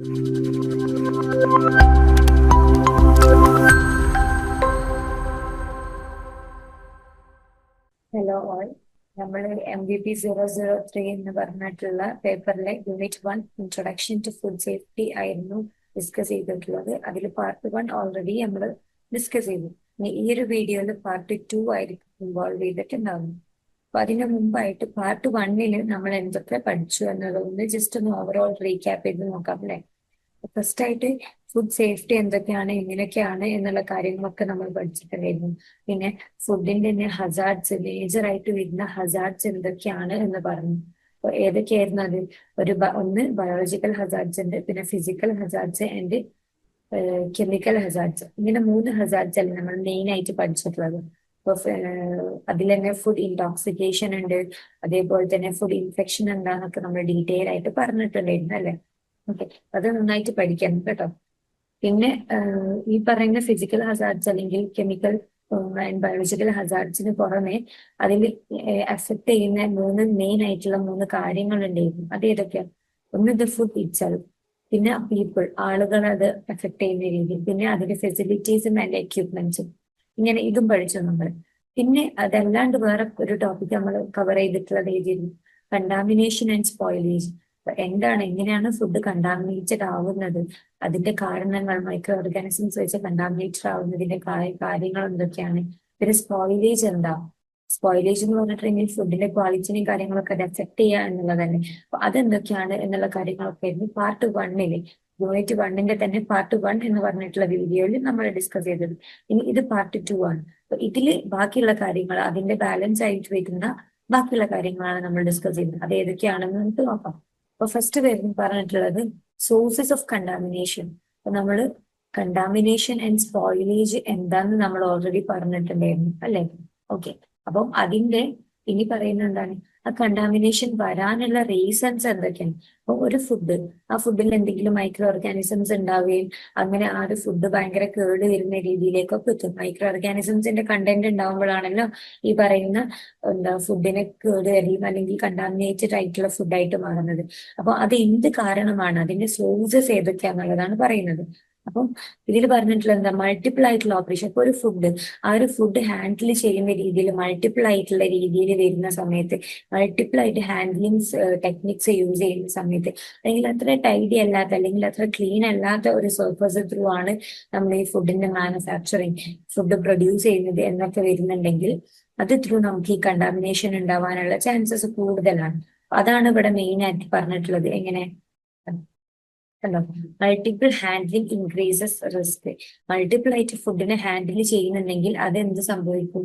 Hello all നമ്മൾ M B P zero zero three എന്ന് പറഞ്ഞിട്ടുള്ള പേപ്പറിലെ unit one introduction to food safety ആയിരുന്നു discuss ചെയ്തിട്ടുള്ളത്. അതിൽ പാർട്ട് വൺ ഓൾറെഡി നമ്മൾ ഡിസ്കസ് ചെയ്തു. ഈ ഒരു വീഡിയോയിൽ പാർട്ട് ടു ആയിരിക്കും ഇൻവോൾവ് ചെയ്തിട്ടുണ്ടാവുന്നത്. അപ്പൊ അതിനു മുമ്പായിട്ട് പാർട്ട് വണ്ണിൽ നമ്മൾ എന്തൊക്കെ പഠിച്ചു എന്നുള്ളതൊന്ന് ജസ്റ്റ് ഒന്ന് ഓവറോൾ റീക്യാപ്പ് ചെയ്ത് നോക്കാം അല്ലെ? ഫസ്റ്റ് ആയിട്ട് ഫുഡ് സേഫ്റ്റി എന്തൊക്കെയാണ് എങ്ങനെയൊക്കെയാണ് എന്നുള്ള കാര്യങ്ങളൊക്കെ നമ്മൾ പഠിച്ചിട്ടുണ്ടായിരുന്നു പിന്നെ ഫുഡിന്റെ തന്നെ ഹസാർഡ്സ് മേജർ ആയിട്ട് വരുന്ന ഹസാർഡ്സ് എന്തൊക്കെയാണ് എന്ന് പറഞ്ഞു. അപ്പൊ ഏതൊക്കെയായിരുന്നു അത്? ഒരു ഒന്ന് ബയോളജിക്കൽ ഹസാർഡ്സ് ഉണ്ട് പിന്നെ physical hazards and chemical hazards ഇങ്ങനെ മൂന്ന് ഹസാർഡ്സ് അല്ലേ നമ്മൾ മെയിൻ ആയിട്ട് പഠിച്ചിട്ടുള്ളത്. അപ്പൊ അതിൽ തന്നെ ഫുഡ് ഇൻടോക്സിക്കേഷൻ ഉണ്ട് അതേപോലെ തന്നെ ഫുഡ് ഇൻഫെക്ഷൻ എന്താന്നൊക്കെ നമ്മൾ ഡീറ്റെയിൽ ആയിട്ട് പറഞ്ഞിട്ടുണ്ടായിരുന്നു അല്ലെ? ഓക്കെ. അത് നന്നായിട്ട് പഠിക്കണം കേട്ടോ. പിന്നെ ഈ പറയുന്ന ഫിസിക്കൽ ഹസാർഡ്സ് അല്ലെങ്കിൽ കെമിക്കൽ ആൻഡ് ബയോളജിക്കൽ ഹസാർഡ്സിന് പുറമെ അതിൽ അഫക്ട് ചെയ്യുന്ന മൂന്ന് മെയിൻ ആയിട്ടുള്ള മൂന്ന് കാര്യങ്ങൾ ഉണ്ടായിരുന്നു അത് ഏതൊക്കെയാണ് ഒന്ന് ദ ഫുഡ് ഇറ്റ്സെൽഫ് പിന്നെ പീപ്പിൾ ആളുകൾ അത് അഫക്ട് ചെയ്യുന്ന രീതി പിന്നെ അതിന്റെ ഫെസിലിറ്റീസും ആൻഡ് എക്യുപ്മെന്റ്സും ഇങ്ങനെ ഇതും പഠിച്ചു നമ്മൾ. പിന്നെ അതല്ലാണ്ട് വേറെ ഒരു ടോപ്പിക് നമ്മൾ കവർ ചെയ്തിട്ടുള്ളത് രീതിയിൽ കണ്ടാമിനേഷൻ ആൻഡ് സ്പോയിലേജ് എന്താണ് എങ്ങനെയാണ് ഫുഡ് കണ്ടാമിനേറ്റഡ് ആവുന്നത്? അതിന്റെ കാരണങ്ങൾ മൈക്രോ ഓർഗാനിസംസ് വെച്ച് കണ്ടാമിനേറ്റഡ് ആവുന്നതിന്റെ കാര്യങ്ങൾ എന്തൊക്കെയാണ്? പിന്നെ സ്പോയിലേജ് എന്താ? സ്പോയിലേജ് എന്ന് പറഞ്ഞിട്ടുണ്ടെങ്കിൽ ഫുഡിന്റെ ക്വാളിറ്റിനെയും കാര്യങ്ങളൊക്കെ അത് എഫക്ട് ചെയ്യുക എന്നുള്ളതല്ലേ. അപ്പൊ അതെന്തൊക്കെയാണ് എന്നുള്ള കാര്യങ്ങളൊക്കെ ആയിരുന്നു പാർട്ട് വണ്ണിൽ യൂണിറ്റ് വണ്ണിന്റെ തന്നെ പാർട്ട് വൺ എന്ന് പറഞ്ഞിട്ടുള്ള വീഡിയോയിൽ നമ്മൾ ഡിസ്കസ് ചെയ്തത്. ഇനി ഇത് പാർട്ട് ടു ആണ്. അപ്പൊ ഇതിൽ ബാക്കിയുള്ള കാര്യങ്ങൾ അതിന്റെ ബാലൻസ് ആയിട്ട് വരുന്ന ബാക്കിയുള്ള കാര്യങ്ങളാണ് നമ്മൾ ഡിസ്കസ് ചെയ്യുന്നത് അത് ഏതൊക്കെയാണെന്ന് നമുക്ക് നോക്കാം. അപ്പൊ ഫസ്റ്റ് പറഞ്ഞിട്ടുള്ളത് സോഴ്സസ് ഓഫ് കണ്ടാമിനേഷൻ അപ്പൊ നമ്മൾ കണ്ടാമിനേഷൻ ആൻഡ് സ്പോയിലേജ് എന്താന്ന് നമ്മൾ ഓൾറെഡി പറഞ്ഞിട്ടുണ്ടായിരുന്നു അല്ലെ? ഓക്കെ അപ്പം അതിന്റെ ഇനി പറയുന്ന എന്താണ്? ആ കണ്ടാമിനേഷൻ വരാനുള്ള റീസൺസ് എന്തൊക്കെയാണ്? അപ്പൊ ഒരു ഫുഡ് ആ ഫുഡിൽ എന്തെങ്കിലും മൈക്രോ ഓർഗാനിസംസ് ഉണ്ടാവുകയും അങ്ങനെ ആ ഒരു ഫുഡ് ഭയങ്കര കേട് വരുന്ന രീതിയിലേക്കൊക്കെ എത്തും. മൈക്രോ ഓർഗാനിസംസിന്റെ കണ്ടന്റ് ഉണ്ടാവുമ്പോഴാണല്ലോ ഈ പറയുന്ന എന്താ ഫുഡിനെ കേട് വരലും അല്ലെങ്കിൽ കണ്ടാമിനേറ്റഡ് ആയിട്ടുള്ള ഫുഡായിട്ട് മാറുന്നത്. അപ്പൊ അത് എന്ത് കാരണമാണ്? അതിന്റെ സോഴ്സസ് ഏതൊക്കെയാന്നുള്ളതാണ് പറയുന്നത്. അപ്പം ഇതിൽ പറഞ്ഞിട്ടുള്ള എന്താ? മൾട്ടിപ്പിൾ ആയിട്ടുള്ള ഓപ്പറേഷൻ ഇപ്പൊ ഒരു ഫുഡ് ആ ഒരു ഫുഡ് ഹാൻഡിൽ ചെയ്യുന്ന രീതിയിൽ മൾട്ടിപ്പിൾ ആയിട്ടുള്ള രീതിയിൽ വരുന്ന സമയത്ത് മൾട്ടിപ്പിൾ ആയിട്ട് ഹാൻഡ്ലിങ്സ് ടെക്നിക്സ് യൂസ് ചെയ്യുന്ന സമയത്ത് അല്ലെങ്കിൽ അത്ര ടൈഡി അല്ലാത്ത അല്ലെങ്കിൽ അത്ര ക്ലീൻ അല്ലാത്ത ഒരു സർഫസ് ത്രൂ ആണ് നമ്മൾ ഈ ഫുഡിന്റെ മാനുഫാക്ചറിങ് ഫുഡ് പ്രൊഡ്യൂസ് ചെയ്യുന്നത് എന്നൊക്കെ വരുന്നുണ്ടെങ്കിൽ അത് ത്രൂ നമുക്ക് ഈ കണ്ടാമിനേഷൻ ഉണ്ടാവാനുള്ള ചാൻസസ് കൂടുതലാണ്. അതാണ് ഇവിടെ മെയിൻ ആയിട്ട് പറഞ്ഞിട്ടുള്ളത്. എങ്ങനെ? കണ്ടോ? Multiple handling increases risk multiple ആയിട്ട് ഫുഡിനെ ഹാൻഡിൽ ചെയ്യുന്നുണ്ടെങ്കിൽ അത് എന്ത് സംഭവിക്കും?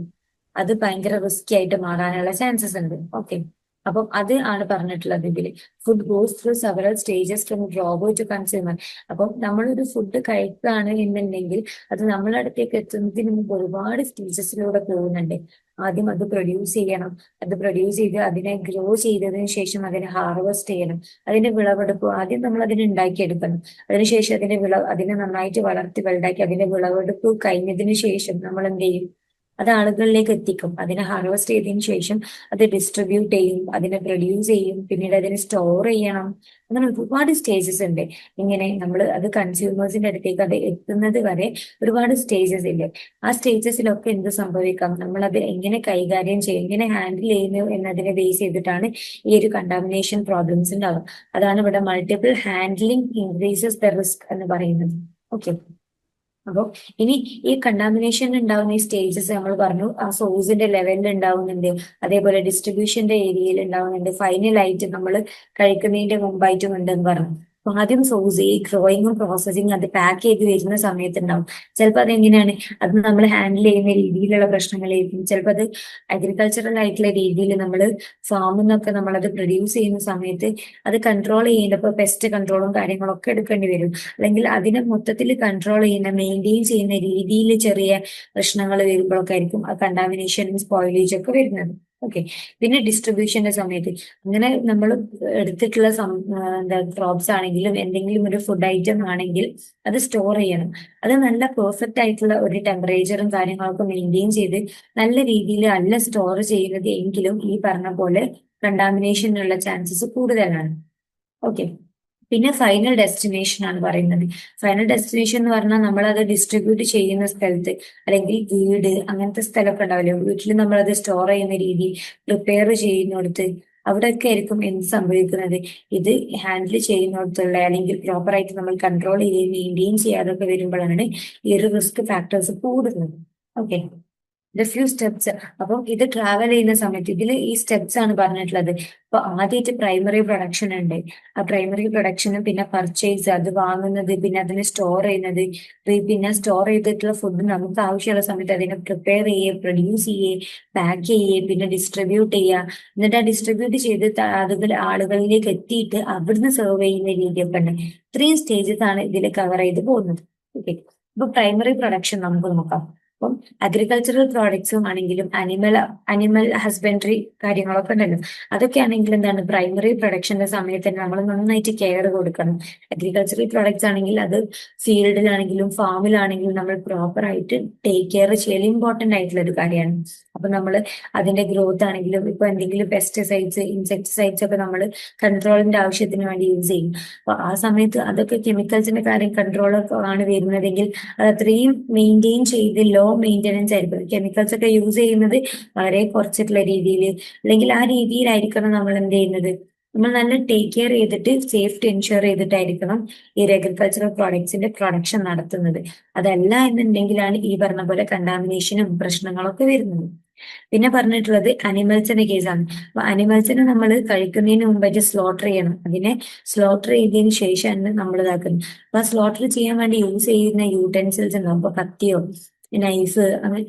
അത് ഭയങ്കര റിസ്കി ആയിട്ട് മാറാനുള്ള ചാൻസസ് ഉണ്ട്. ഓക്കെ അപ്പം അത് ആണ് പറഞ്ഞിട്ടുള്ളത് ഇതിൽ food goes through several stages from ഡ്രോബോ to consumer അപ്പം നമ്മളൊരു ഫുഡ് കഴിക്കുകയാണ് എന്നുണ്ടെങ്കിൽ അത് നമ്മളെ അടുത്തേക്ക് എത്തുന്നതിന് മുമ്പ് ഒരുപാട് സ്റ്റേജസിലൂടെ പോകുന്നുണ്ട്. ആദ്യം അത് പ്രൊഡ്യൂസ് ചെയ്യണം. അത് പ്രൊഡ്യൂസ് ചെയ്ത് അതിനെ ഗ്രോ ചെയ്തതിനു ശേഷം അതിനെ ഹാർവെസ്റ്റ് ചെയ്യണം. അതിന്റെ വിളവെടുപ്പ് ആദ്യം നമ്മൾ അതിനെ ഉണ്ടാക്കിയെടുക്കണം. അതിനുശേഷം അതിന്റെ വിള അതിനെ നന്നായിട്ട് വളർത്തി വലുതാക്കി അതിന്റെ വിളവെടുപ്പ് കഴിഞ്ഞതിന് ശേഷം നമ്മൾ എന്ത് ചെയ്യും? അത് ആളുകളിലേക്ക് എത്തിക്കും. അതിനെ ഹാർവെസ്റ്റ് ചെയ്തതിനു ശേഷം അത് ഡിസ്ട്രിബ്യൂട്ട് ചെയ്യും അതിനെ പ്രൊഡ്യൂസ് ചെയ്യും പിന്നീട് അതിനെ സ്റ്റോർ ചെയ്യണം. അങ്ങനെ ഒരുപാട് സ്റ്റേജസ് ഉണ്ട്. ഇങ്ങനെ നമ്മൾ അത് കൺസ്യൂമേഴ്സിന്റെ അടുത്തേക്ക് അത് എത്തുന്നത് വരെ ഒരുപാട് സ്റ്റേജസ് ഇല്ലേ? ആ സ്റ്റേജസിലൊക്കെ എന്ത് സംഭവിക്കാം? നമ്മൾ അത് എങ്ങനെ കൈകാര്യം ചെയ്യും? എങ്ങനെ ഹാൻഡിൽ ചെയ്യുന്നു എന്നതിനെ ബേസ് ചെയ്തിട്ടാണ് ഈ ഒരു കണ്ടാമിനേഷൻ പ്രോബ്ലംസ് ഉണ്ടാവുക. അതാണ് ഇവിടെ multiple handling increases the risk എന്ന് പറയുന്നത്. ഓക്കെ അപ്പോൾ ഇനി ഈ കണ്ടാമിനേഷൻ ഉണ്ടാവുന്ന ഈ സ്റ്റേജസ് നമ്മൾ പറഞ്ഞു ആ സോഴ്സിന്റെ ലെവലിൽ ഉണ്ടാവുന്നുണ്ട് അതേപോലെ ഡിസ്ട്രിബ്യൂഷന്റെ ഏരിയയിൽ ഉണ്ടാവുന്നുണ്ട് ഫൈനൽ ആയിട്ട് നമ്മൾ കഴിക്കുന്നതിന്റെ മുമ്പായിട്ടും ഉണ്ടെന്ന് പറഞ്ഞു. ആദ്യം സോസ് ഈ ഗ്രോയിങ്ങും പ്രോസസ്സിങ് അത് പാക്ക് ചെയ്ത് വരുന്ന സമയത്ത് ഉണ്ടാവും ചിലപ്പോൾ അതെങ്ങനെയാണ്? അത് നമ്മൾ ഹാൻഡിൽ ചെയ്യുന്ന രീതിയിലുള്ള പ്രശ്നങ്ങളായിരിക്കും. ചിലപ്പോൾ അത് അഗ്രികൾച്ചറൽ ആയിട്ടുള്ള രീതിയിൽ നമ്മൾ ഫാമിൽ നിന്നൊക്കെ നമ്മളത് പ്രൊഡ്യൂസ് ചെയ്യുന്ന സമയത്ത് അത് കൺട്രോൾ ചെയ്യേണ്ടപ്പോൾ പെസ്റ്റ് കൺട്രോളും കാര്യങ്ങളൊക്കെ എടുക്കേണ്ടി വരും. അല്ലെങ്കിൽ അതിനെ മൊത്തത്തിൽ കൺട്രോൾ ചെയ്യുന്ന മെയിന്റെയിൻ ചെയ്യുന്ന രീതിയിൽ ചെറിയ പ്രശ്നങ്ങൾ വരുമ്പോഴൊക്കെ ആയിരിക്കും. ആ കണ്ടാമിനേഷനും സ്പോയിലേജ് ഒക്കെ വരുന്നത്. ഓക്കെ പിന്നെ ഡിസ്ട്രിബ്യൂഷന്റെ സമയത്ത്. അങ്ങനെ നമ്മൾ എടുത്തിട്ടുള്ള എന്താ ക്രോപ്സ് ആണെങ്കിലും എന്തെങ്കിലും ഒരു ഫുഡ് ഐറ്റം ആണെങ്കിൽ അത് സ്റ്റോർ ചെയ്യണം. അത് നല്ല പെർഫെക്റ്റ് ആയിട്ടുള്ള ഒരു ടെമ്പറേച്ചറും കാര്യങ്ങളൊക്കെ മെയിന്റെയിൻ ചെയ്ത് നല്ല രീതിയിൽ അല്ല സ്റ്റോർ ചെയ്യുന്നത് എങ്കിലും ഈ പറഞ്ഞ പോലെ കണ്ടാമിനേഷനുള്ള ചാൻസസ് കൂടുതലാണ്. ഓക്കെ പിന്നെ ഫൈനൽ ഡെസ്റ്റിനേഷൻ ആണ് പറയുന്നത്. ഫൈനൽ ഡെസ്റ്റിനേഷൻ എന്ന് പറഞ്ഞാൽ നമ്മൾ അത് ഡിസ്ട്രിബ്യൂട്ട് ചെയ്യുന്ന സ്ഥലത്ത് അല്ലെങ്കിൽ വീട് അങ്ങനത്തെ സ്ഥലമൊക്കെ ഉണ്ടാവില്ലേ? വീട്ടിൽ നമ്മൾ അത് സ്റ്റോർ ചെയ്യുന്ന രീതി പ്രിപ്പയർ ചെയ്യുന്നിടത്ത് അവിടെയൊക്കെ ആയിരിക്കും എന്ത് സംഭവിക്കുന്നത്. ഇത് ഹാൻഡിൽ ചെയ്യുന്നിടത്തുള്ള അല്ലെങ്കിൽ പ്രോപ്പറായിട്ട് നമ്മൾ കൺട്രോൾ ചെയ്യുകയും മെയിന്റെയിൻ ചെയ്യാതൊക്കെ വരുമ്പോഴാണ് ഈ ഒരു റിസ്ക് ഫാക്ടേഴ്സ് കൂടുന്നത്. ഓക്കെ ദ ഫ്യൂ സ്റ്റെപ്സ് അപ്പം ഇത് ട്രാവൽ ചെയ്യുന്ന സമയത്ത് ഇതിൽ ഈ സ്റ്റെപ്സ് ആണ് പറഞ്ഞിട്ടുള്ളത്. അപ്പൊ ആദ്യമായിട്ട് പ്രൈമറി പ്രൊഡക്ഷൻ ഉണ്ട്. ആ പ്രൈമറി പ്രൊഡക്ഷനും പിന്നെ പർച്ചേസ് അത് വാങ്ങുന്നത് പിന്നെ അതിനെ സ്റ്റോർ ചെയ്യുന്നത്. പിന്നെ സ്റ്റോർ ചെയ്തിട്ടുള്ള ഫുഡ് നമുക്ക് ആവശ്യമുള്ള സമയത്ത് അതിനെ പ്രിപ്പയർ ചെയ്യുക പ്രൊഡ്യൂസ് ചെയ്യേ പാക്ക് ചെയ്യേ പിന്നെ ഡിസ്ട്രിബ്യൂട്ട് ചെയ്യുക. എന്നിട്ട് ആ ഡിസ്ട്രിബ്യൂട്ട് ചെയ്ത് അതുകൾ ആളുകളിലേക്ക് എത്തിയിട്ട് അവിടുന്ന് സെർവ് ചെയ്യുന്ന രീതിയൊക്കെ ഇത്രയും സ്റ്റേജസ് ആണ് ഇതിൽ കവർ ചെയ്ത് പോകുന്നത്. ഓക്കെ അപ്പൊ പ്രൈമറി പ്രൊഡക്ഷൻ നമുക്ക് നോക്കാം. അപ്പം അഗ്രികൾച്ചറൽ പ്രോഡക്ട്സും ആണെങ്കിലും അനിമൽ അനിമൽ ഹസ്ബൻഡറി കാര്യങ്ങളൊക്കെ ഉണ്ടല്ലോ. അതൊക്കെ ആണെങ്കിൽ എന്താണ് പ്രൈമറി പ്രൊഡക്ഷന്റെ സമയത്ത് തന്നെ നമ്മൾ നന്നായിട്ട് കെയർ കൊടുക്കണം. അഗ്രികൾച്ചറൽ പ്രോഡക്ട്സ് ആണെങ്കിൽ അത് ഫീൽഡിലാണെങ്കിലും ഫാമിലാണെങ്കിലും നമ്മൾ പ്രോപ്പർ ആയിട്ട് ടേക്ക് കെയർ ചെയ്യൽ ഇമ്പോർട്ടന്റ് ആയിട്ടുള്ള ഒരു കാര്യമാണ്. അപ്പൊ നമ്മൾ അതിന്റെ ഗ്രോത്ത് ആണെങ്കിലും ഇപ്പൊ എന്തെങ്കിലും പെസ്റ്റിസൈഡ്സ് ഇൻസെക്ടിസൈഡ്സ് ഒക്കെ നമ്മൾ കൺട്രോളിന്റെ ആവശ്യത്തിന് വേണ്ടി യൂസ് ചെയ്യും. അപ്പൊ ആ സമയത്ത് അതൊക്കെ കെമിക്കൽസിന്റെ കാര്യം കൺട്രോൾ ആണ് വരുന്നതെങ്കിൽ അത് അത്രയും മെയിന്റെയിൻ ചെയ്ത് മെയിന്റെനൻസ് ആയിരിക്കും. കെമിക്കൽസ് ഒക്കെ യൂസ് ചെയ്യുന്നത് വളരെ കുറച്ചിട്ടുള്ള രീതിയിൽ അല്ലെങ്കിൽ ആ രീതിയിലായിരിക്കണം നമ്മൾ എന്ത് ചെയ്യുന്നത്? നമ്മൾ നല്ല ടേക്ക് കെയർ ചെയ്തിട്ട് സേഫ്റ്റി എൻഷുർ ചെയ്തിട്ടായിരിക്കണം ഈ അഗ്രികൾച്ചറൽ പ്രോഡക്ട്സിന്റെ പ്രൊഡക്ഷൻ നടത്തുന്നത്. അതല്ല എന്നുണ്ടെങ്കിലാണ് ഈ പറഞ്ഞ പോലെ കണ്ടാമിനേഷനും പ്രശ്നങ്ങളൊക്കെ വരുന്നത്. പിന്നെ പറഞ്ഞിട്ടുള്ളത് അനിമൽസിന്റെ കേസാണ് അപ്പൊ അനിമൽസിനെ നമ്മൾ കഴിക്കുന്നതിന് മുമ്പായിട്ട് സ്ലോട്ടർ ചെയ്യണം. അതിനെ സ്ലോട്ടർ ചെയ്തതിന് ശേഷമാണ് നമ്മൾ ഇതാക്കുന്നത്. അപ്പൊ സ്ലോട്ടർ ചെയ്യാൻ വേണ്ടി യൂസ് ചെയ്യുന്ന യൂട്ടൻസിൽസ് ഉണ്ടാവും അപ്പൊ കത്തിയോ? നൈഫ്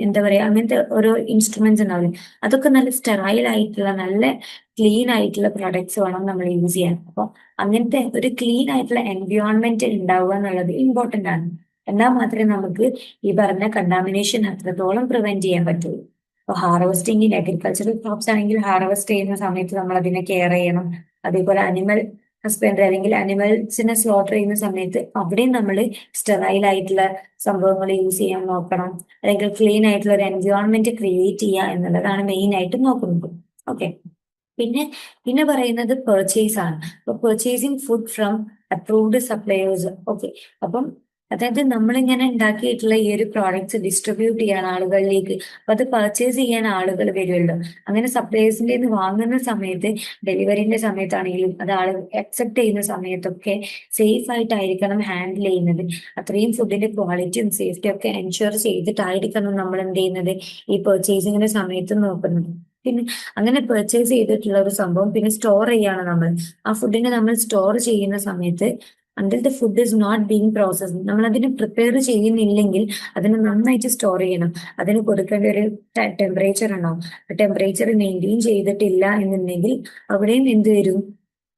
എന്താ പറയാ അങ്ങനത്തെ ഓരോ ഇൻസ്ട്രുമെന്റ്സ് ഉണ്ടാവില്ലേ? അതൊക്കെ നല്ല സ്റ്റെറൈൽ ആയിട്ടുള്ള നല്ല ക്ലീൻ ആയിട്ടുള്ള പ്രൊഡക്ട്സ് വേണം നമ്മൾ യൂസ് ചെയ്യാൻ. അപ്പോൾ അങ്ങനത്തെ ഒരു ക്ലീൻ ആയിട്ടുള്ള എൻവയോൺമെന്റ് ഉണ്ടാവുക എന്നുള്ളത് ഇമ്പോർട്ടന്റ് ആണ്. എന്നാൽ മാത്രമേ നമുക്ക് ഈ പറഞ്ഞ കണ്ടാമിനേഷൻ അത്രത്തോളം പ്രിവെന്റ് ചെയ്യാൻ പറ്റുള്ളൂ. അപ്പോൾ ഹാർവെസ്റ്റിംഗിൽ അഗ്രികൾച്ചറൽ ക്രോപ്സ് ആണെങ്കിൽ ഹാർവെസ്റ്റ് ചെയ്യുന്ന സമയത്ത് നമ്മൾ അതിനെ കെയർ ചെയ്യണം. അതേപോലെ അനിമൽ ഹസ്ബൻഡറി അല്ലെങ്കിൽ അനിമൽസിനെ സ്ലോട്ടർ ചെയ്യുന്ന സമയത്ത് അവിടെയും നമ്മൾ സ്റ്റെറൈൽ ആയിട്ടുള്ള സംഭവങ്ങൾ യൂസ് ചെയ്യാൻ നോക്കണം. അല്ലെങ്കിൽ ക്ലീൻ ആയിട്ടുള്ള ഒരു എൻവയോൺമെന്റ് ക്രിയേറ്റ് ചെയ്യുക എന്നുള്ളതാണ് മെയിൻ ആയിട്ട് നോക്കുന്നത്. ഓക്കെ പിന്നെ പിന്നെ പറയുന്നത് പെർച്ചേസ് ആണ്. അപ്പൊ purchasing food from approved suppliers okay അപ്പം അതായത് നമ്മളിങ്ങനെ ഉണ്ടാക്കിയിട്ടുള്ള ഈ ഒരു പ്രോഡക്റ്റ്സ് ഡിസ്ട്രിബ്യൂട്ട് ചെയ്യാൻ ആളുകളിലേക്ക് അപ്പൊ അത് പർച്ചേസ് ചെയ്യാൻ ആളുകൾ വരുമല്ലോ. അങ്ങനെ സപ്ലൈസിന്റെ നിന്ന് വാങ്ങുന്ന സമയത്ത് ഡെലിവറിന്റെ സമയത്താണെങ്കിലും അത് ആൾ അക്സെപ്റ്റ് ചെയ്യുന്ന സമയത്തൊക്കെ സേഫ് ആയിട്ടായിരിക്കണം ഹാൻഡിൽ ചെയ്യുന്നത്. അത്രയും ഫുഡിന്റെ ക്വാളിറ്റിയും സേഫ്റ്റിയും ഒക്കെ എൻഷുർ ചെയ്തിട്ടായിരിക്കണം നമ്മൾ എന്ത് ചെയ്യുന്നത്? ഈ പെർച്ചേസിങ്ങിന്റെ സമയത്ത് നോക്കുന്നത്. പിന്നെ അങ്ങനെ പെർച്ചേസ് ചെയ്തിട്ടുള്ള ഒരു സംഭവം പിന്നെ സ്റ്റോർ ചെയ്യാണ് നമ്മൾ. ആ ഫുഡിനെ നമ്മൾ സ്റ്റോർ ചെയ്യുന്ന സമയത്ത് until the food is not being process നമ്മൾ അതിന് പ്രിപ്പയർ ചെയ്യുന്നില്ലെങ്കിൽ അതിനെ നന്നായിട്ട് സ്റ്റോർ ചെയ്യണം. അതിന് കൊടുക്കേണ്ട ഒരു ടെമ്പറേച്ചർ ഉണ്ടാവും. ടെമ്പറേച്ചർ മെയിന്റെയിൻ ചെയ്തിട്ടില്ല എന്നുണ്ടെങ്കിൽ അവിടെയും എന്ത് വരും?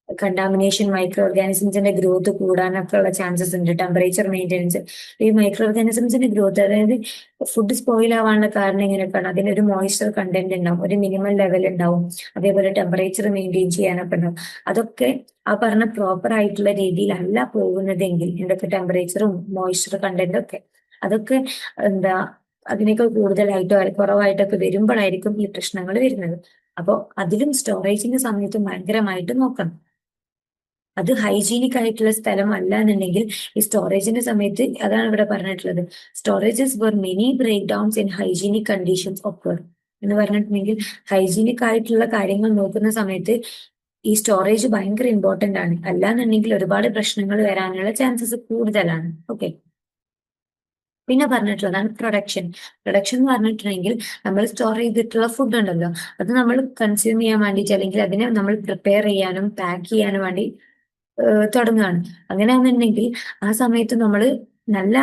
കണ്ടാമിനേഷൻ മൈക്രോ ഓർഗാനിസംസിന്റെ ഗ്രോത്ത് കൂടാനൊക്കെ ഉള്ള ചാൻസസ് ഉണ്ട്. ടെമ്പറേച്ചർ മെയിന്റെനൻസ് ഈ മൈക്രോ ഓർഗാനിസംസിന്റെ ഗ്രോത്ത് അതായത് ഫുഡ് സ്പോയിൽ ആവാനുള്ള കാരണം അതിന് ഒരു മോയ്സ്ചർ കണ്ടന്റ് ഉണ്ടാവും ഒരു മിനിമം ലെവൽ ഉണ്ടാവും. അതേപോലെ ടെമ്പറേച്ചർ മെയിന്റെയിൻ ചെയ്യാനൊക്കെ ഉണ്ടാവും അതൊക്കെ ആ പറഞ്ഞ പ്രോപ്പർ ആയിട്ടുള്ള രീതിയിലല്ല പോകുന്നതെങ്കിൽ എന്തൊക്കെ ടെമ്പറേച്ചറും മോയ്സ്ചർ കണ്ടന്റും ഒക്കെ. അതൊക്കെ എന്താ അതിനേക്കാൾ കൂടുതലായിട്ടോ കുറവായിട്ടൊക്കെ വരുമ്പോഴായിരിക്കും ഈ പ്രശ്നങ്ങൾ വരുന്നത്. അപ്പോൾ അതിലും സ്റ്റോറേജിന്റെ സമയത്ത് ഭയങ്കരമായിട്ട് നോക്കണം. അത് ഹൈജീനിക് ആയിട്ടുള്ള സ്ഥലം അല്ല എന്നുണ്ടെങ്കിൽ ഈ സ്റ്റോറേജിന്റെ സമയത്ത് അതാണ് ഇവിടെ പറഞ്ഞിട്ടുള്ളത്. Storages were many breakdowns in hygienic conditions of എന്ന് പറഞ്ഞിട്ടുണ്ടെങ്കിൽ ഹൈജീനിക് ആയിട്ടുള്ള കാര്യങ്ങൾ നോക്കുന്ന സമയത്ത് ഈ സ്റ്റോറേജ് ഭയങ്കര ഇമ്പോർട്ടന്റ് ആണ്. അല്ല അല്ലാന്നുണ്ടെങ്കിൽ ഒരുപാട് പ്രശ്നങ്ങൾ വരാനുള്ള ചാൻസസ് കൂടുതലാണ്. ഓക്കെ പിന്നെ പറഞ്ഞിട്ടുള്ളതാണ് പ്രൊഡക്ഷൻ പ്രൊഡക്ഷൻ എന്ന് പറഞ്ഞിട്ടുണ്ടെങ്കിൽ നമ്മൾ സ്റ്റോർ ചെയ്തിട്ടുള്ള ഫുഡ് ഉണ്ടല്ലോ. അത് നമ്മൾ കൺസ്യൂം ചെയ്യാൻ വേണ്ടിയിട്ട് അല്ലെങ്കിൽ അതിനെ നമ്മൾ പ്രിപ്പയർ ചെയ്യാനും പാക്ക് ചെയ്യാനും വേണ്ടി തുടങ്ങുകയാണ് അങ്ങനെയാണെന്നുണ്ടെങ്കിൽ ആ സമയത്ത് നമ്മൾ നല്ല